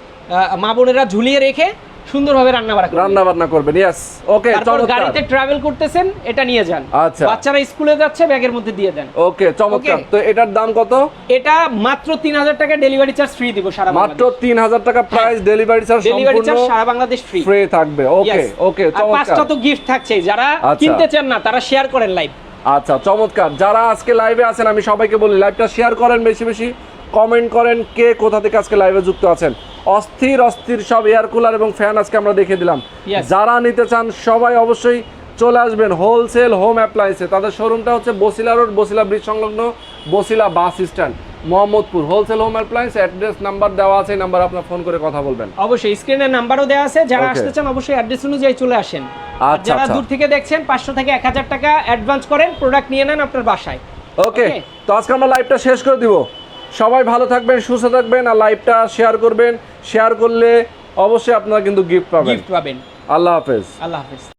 [SPEAKER 2] মা বোনেরা ঝুলিয়ে রেখে সুন্দরভাবে রান্না বাড়া
[SPEAKER 1] রান্না বান্না করবেন ইয়েস ওকে
[SPEAKER 2] তারপর গাড়িতে ট্রাভেল করতেছেন এটা নিয়ে যান।
[SPEAKER 1] আচ্ছা।
[SPEAKER 2] বাচ্চারা স্কুলে যাচ্ছে ব্যাগের মধ্যে দিয়ে দেন।
[SPEAKER 1] ওকে চমৎকার। তো এটার দাম কত?
[SPEAKER 2] এটা মাত্র তিন হাজার টাকা ডেলিভারি চার্জ ফ্রি দিব সারা
[SPEAKER 1] মাত্র তিন হাজার টাকা price delivery charge
[SPEAKER 2] delivery charge সারা বাংলাদেশ ফ্রি
[SPEAKER 1] ফ্রি থাকবে। ওকে ওকে
[SPEAKER 2] আর পাঁচটা তো গিফট থাকছে যারা
[SPEAKER 1] আচ্ছা।
[SPEAKER 2] কিনতে চান না তারা শেয়ার করেন লাইভ
[SPEAKER 1] আচ্ছা চমৎকার। যারা আজকে লাইভে আছেন আমি সবাইকে বলি লাইভটা শেয়ার করেন বেশি বেশি। কমেন্ট করেন কে কোথা থেকে আজকে লাইভে যুক্ত আছেন। অস্থির অস্থির সব এয়ার কুলার এবং ফ্যান আজকে আমরা দেখে দিলাম। যারা নিতে চান সবাই অবশ্যই চলে আসবেন। হোলসেল হোম অ্যাপ্লায়েন্সে তাদের শোরুমটা হচ্ছে বসিলা রোড বসিলা ব্রিজ সংলগ্ন Basila bus stand Mohammadpur. Wholesale home appliance address number দেওয়া আছে নাম্বার আপনার ফোন করে কথা বলবেন।
[SPEAKER 2] অবশ্যই স্ক্রিনের নাম্বারও দেওয়া আছে। যারা. আসতে চান অবশ্যই অ্যাড্রেস অনুযায়ী চলে আসেন। আর
[SPEAKER 1] আচ্ছা,
[SPEAKER 2] যারা
[SPEAKER 1] আচ্ছা।
[SPEAKER 2] দূর থেকে দেখছেন পাঁচশো থেকে এক হাজার টাকা অ্যাডভান্স করেন প্রোডাক্ট নিয়ে নেন আপনার বাসায়।
[SPEAKER 1] ওকে তো আজকে আমরা লাইভটা শেষ করে দিব। সবাই ভালো থাকবেন সুস্থ থাকবেন আর লাইভটা শেয়ার করবেন। শেয়ার করলে অবশ্যই আপনারা কিন্তু গিফট পাবেন।
[SPEAKER 2] গিফট পাবেন।
[SPEAKER 1] আল্লাহ হাফেজ।
[SPEAKER 2] আল্লাহ হাফেজ।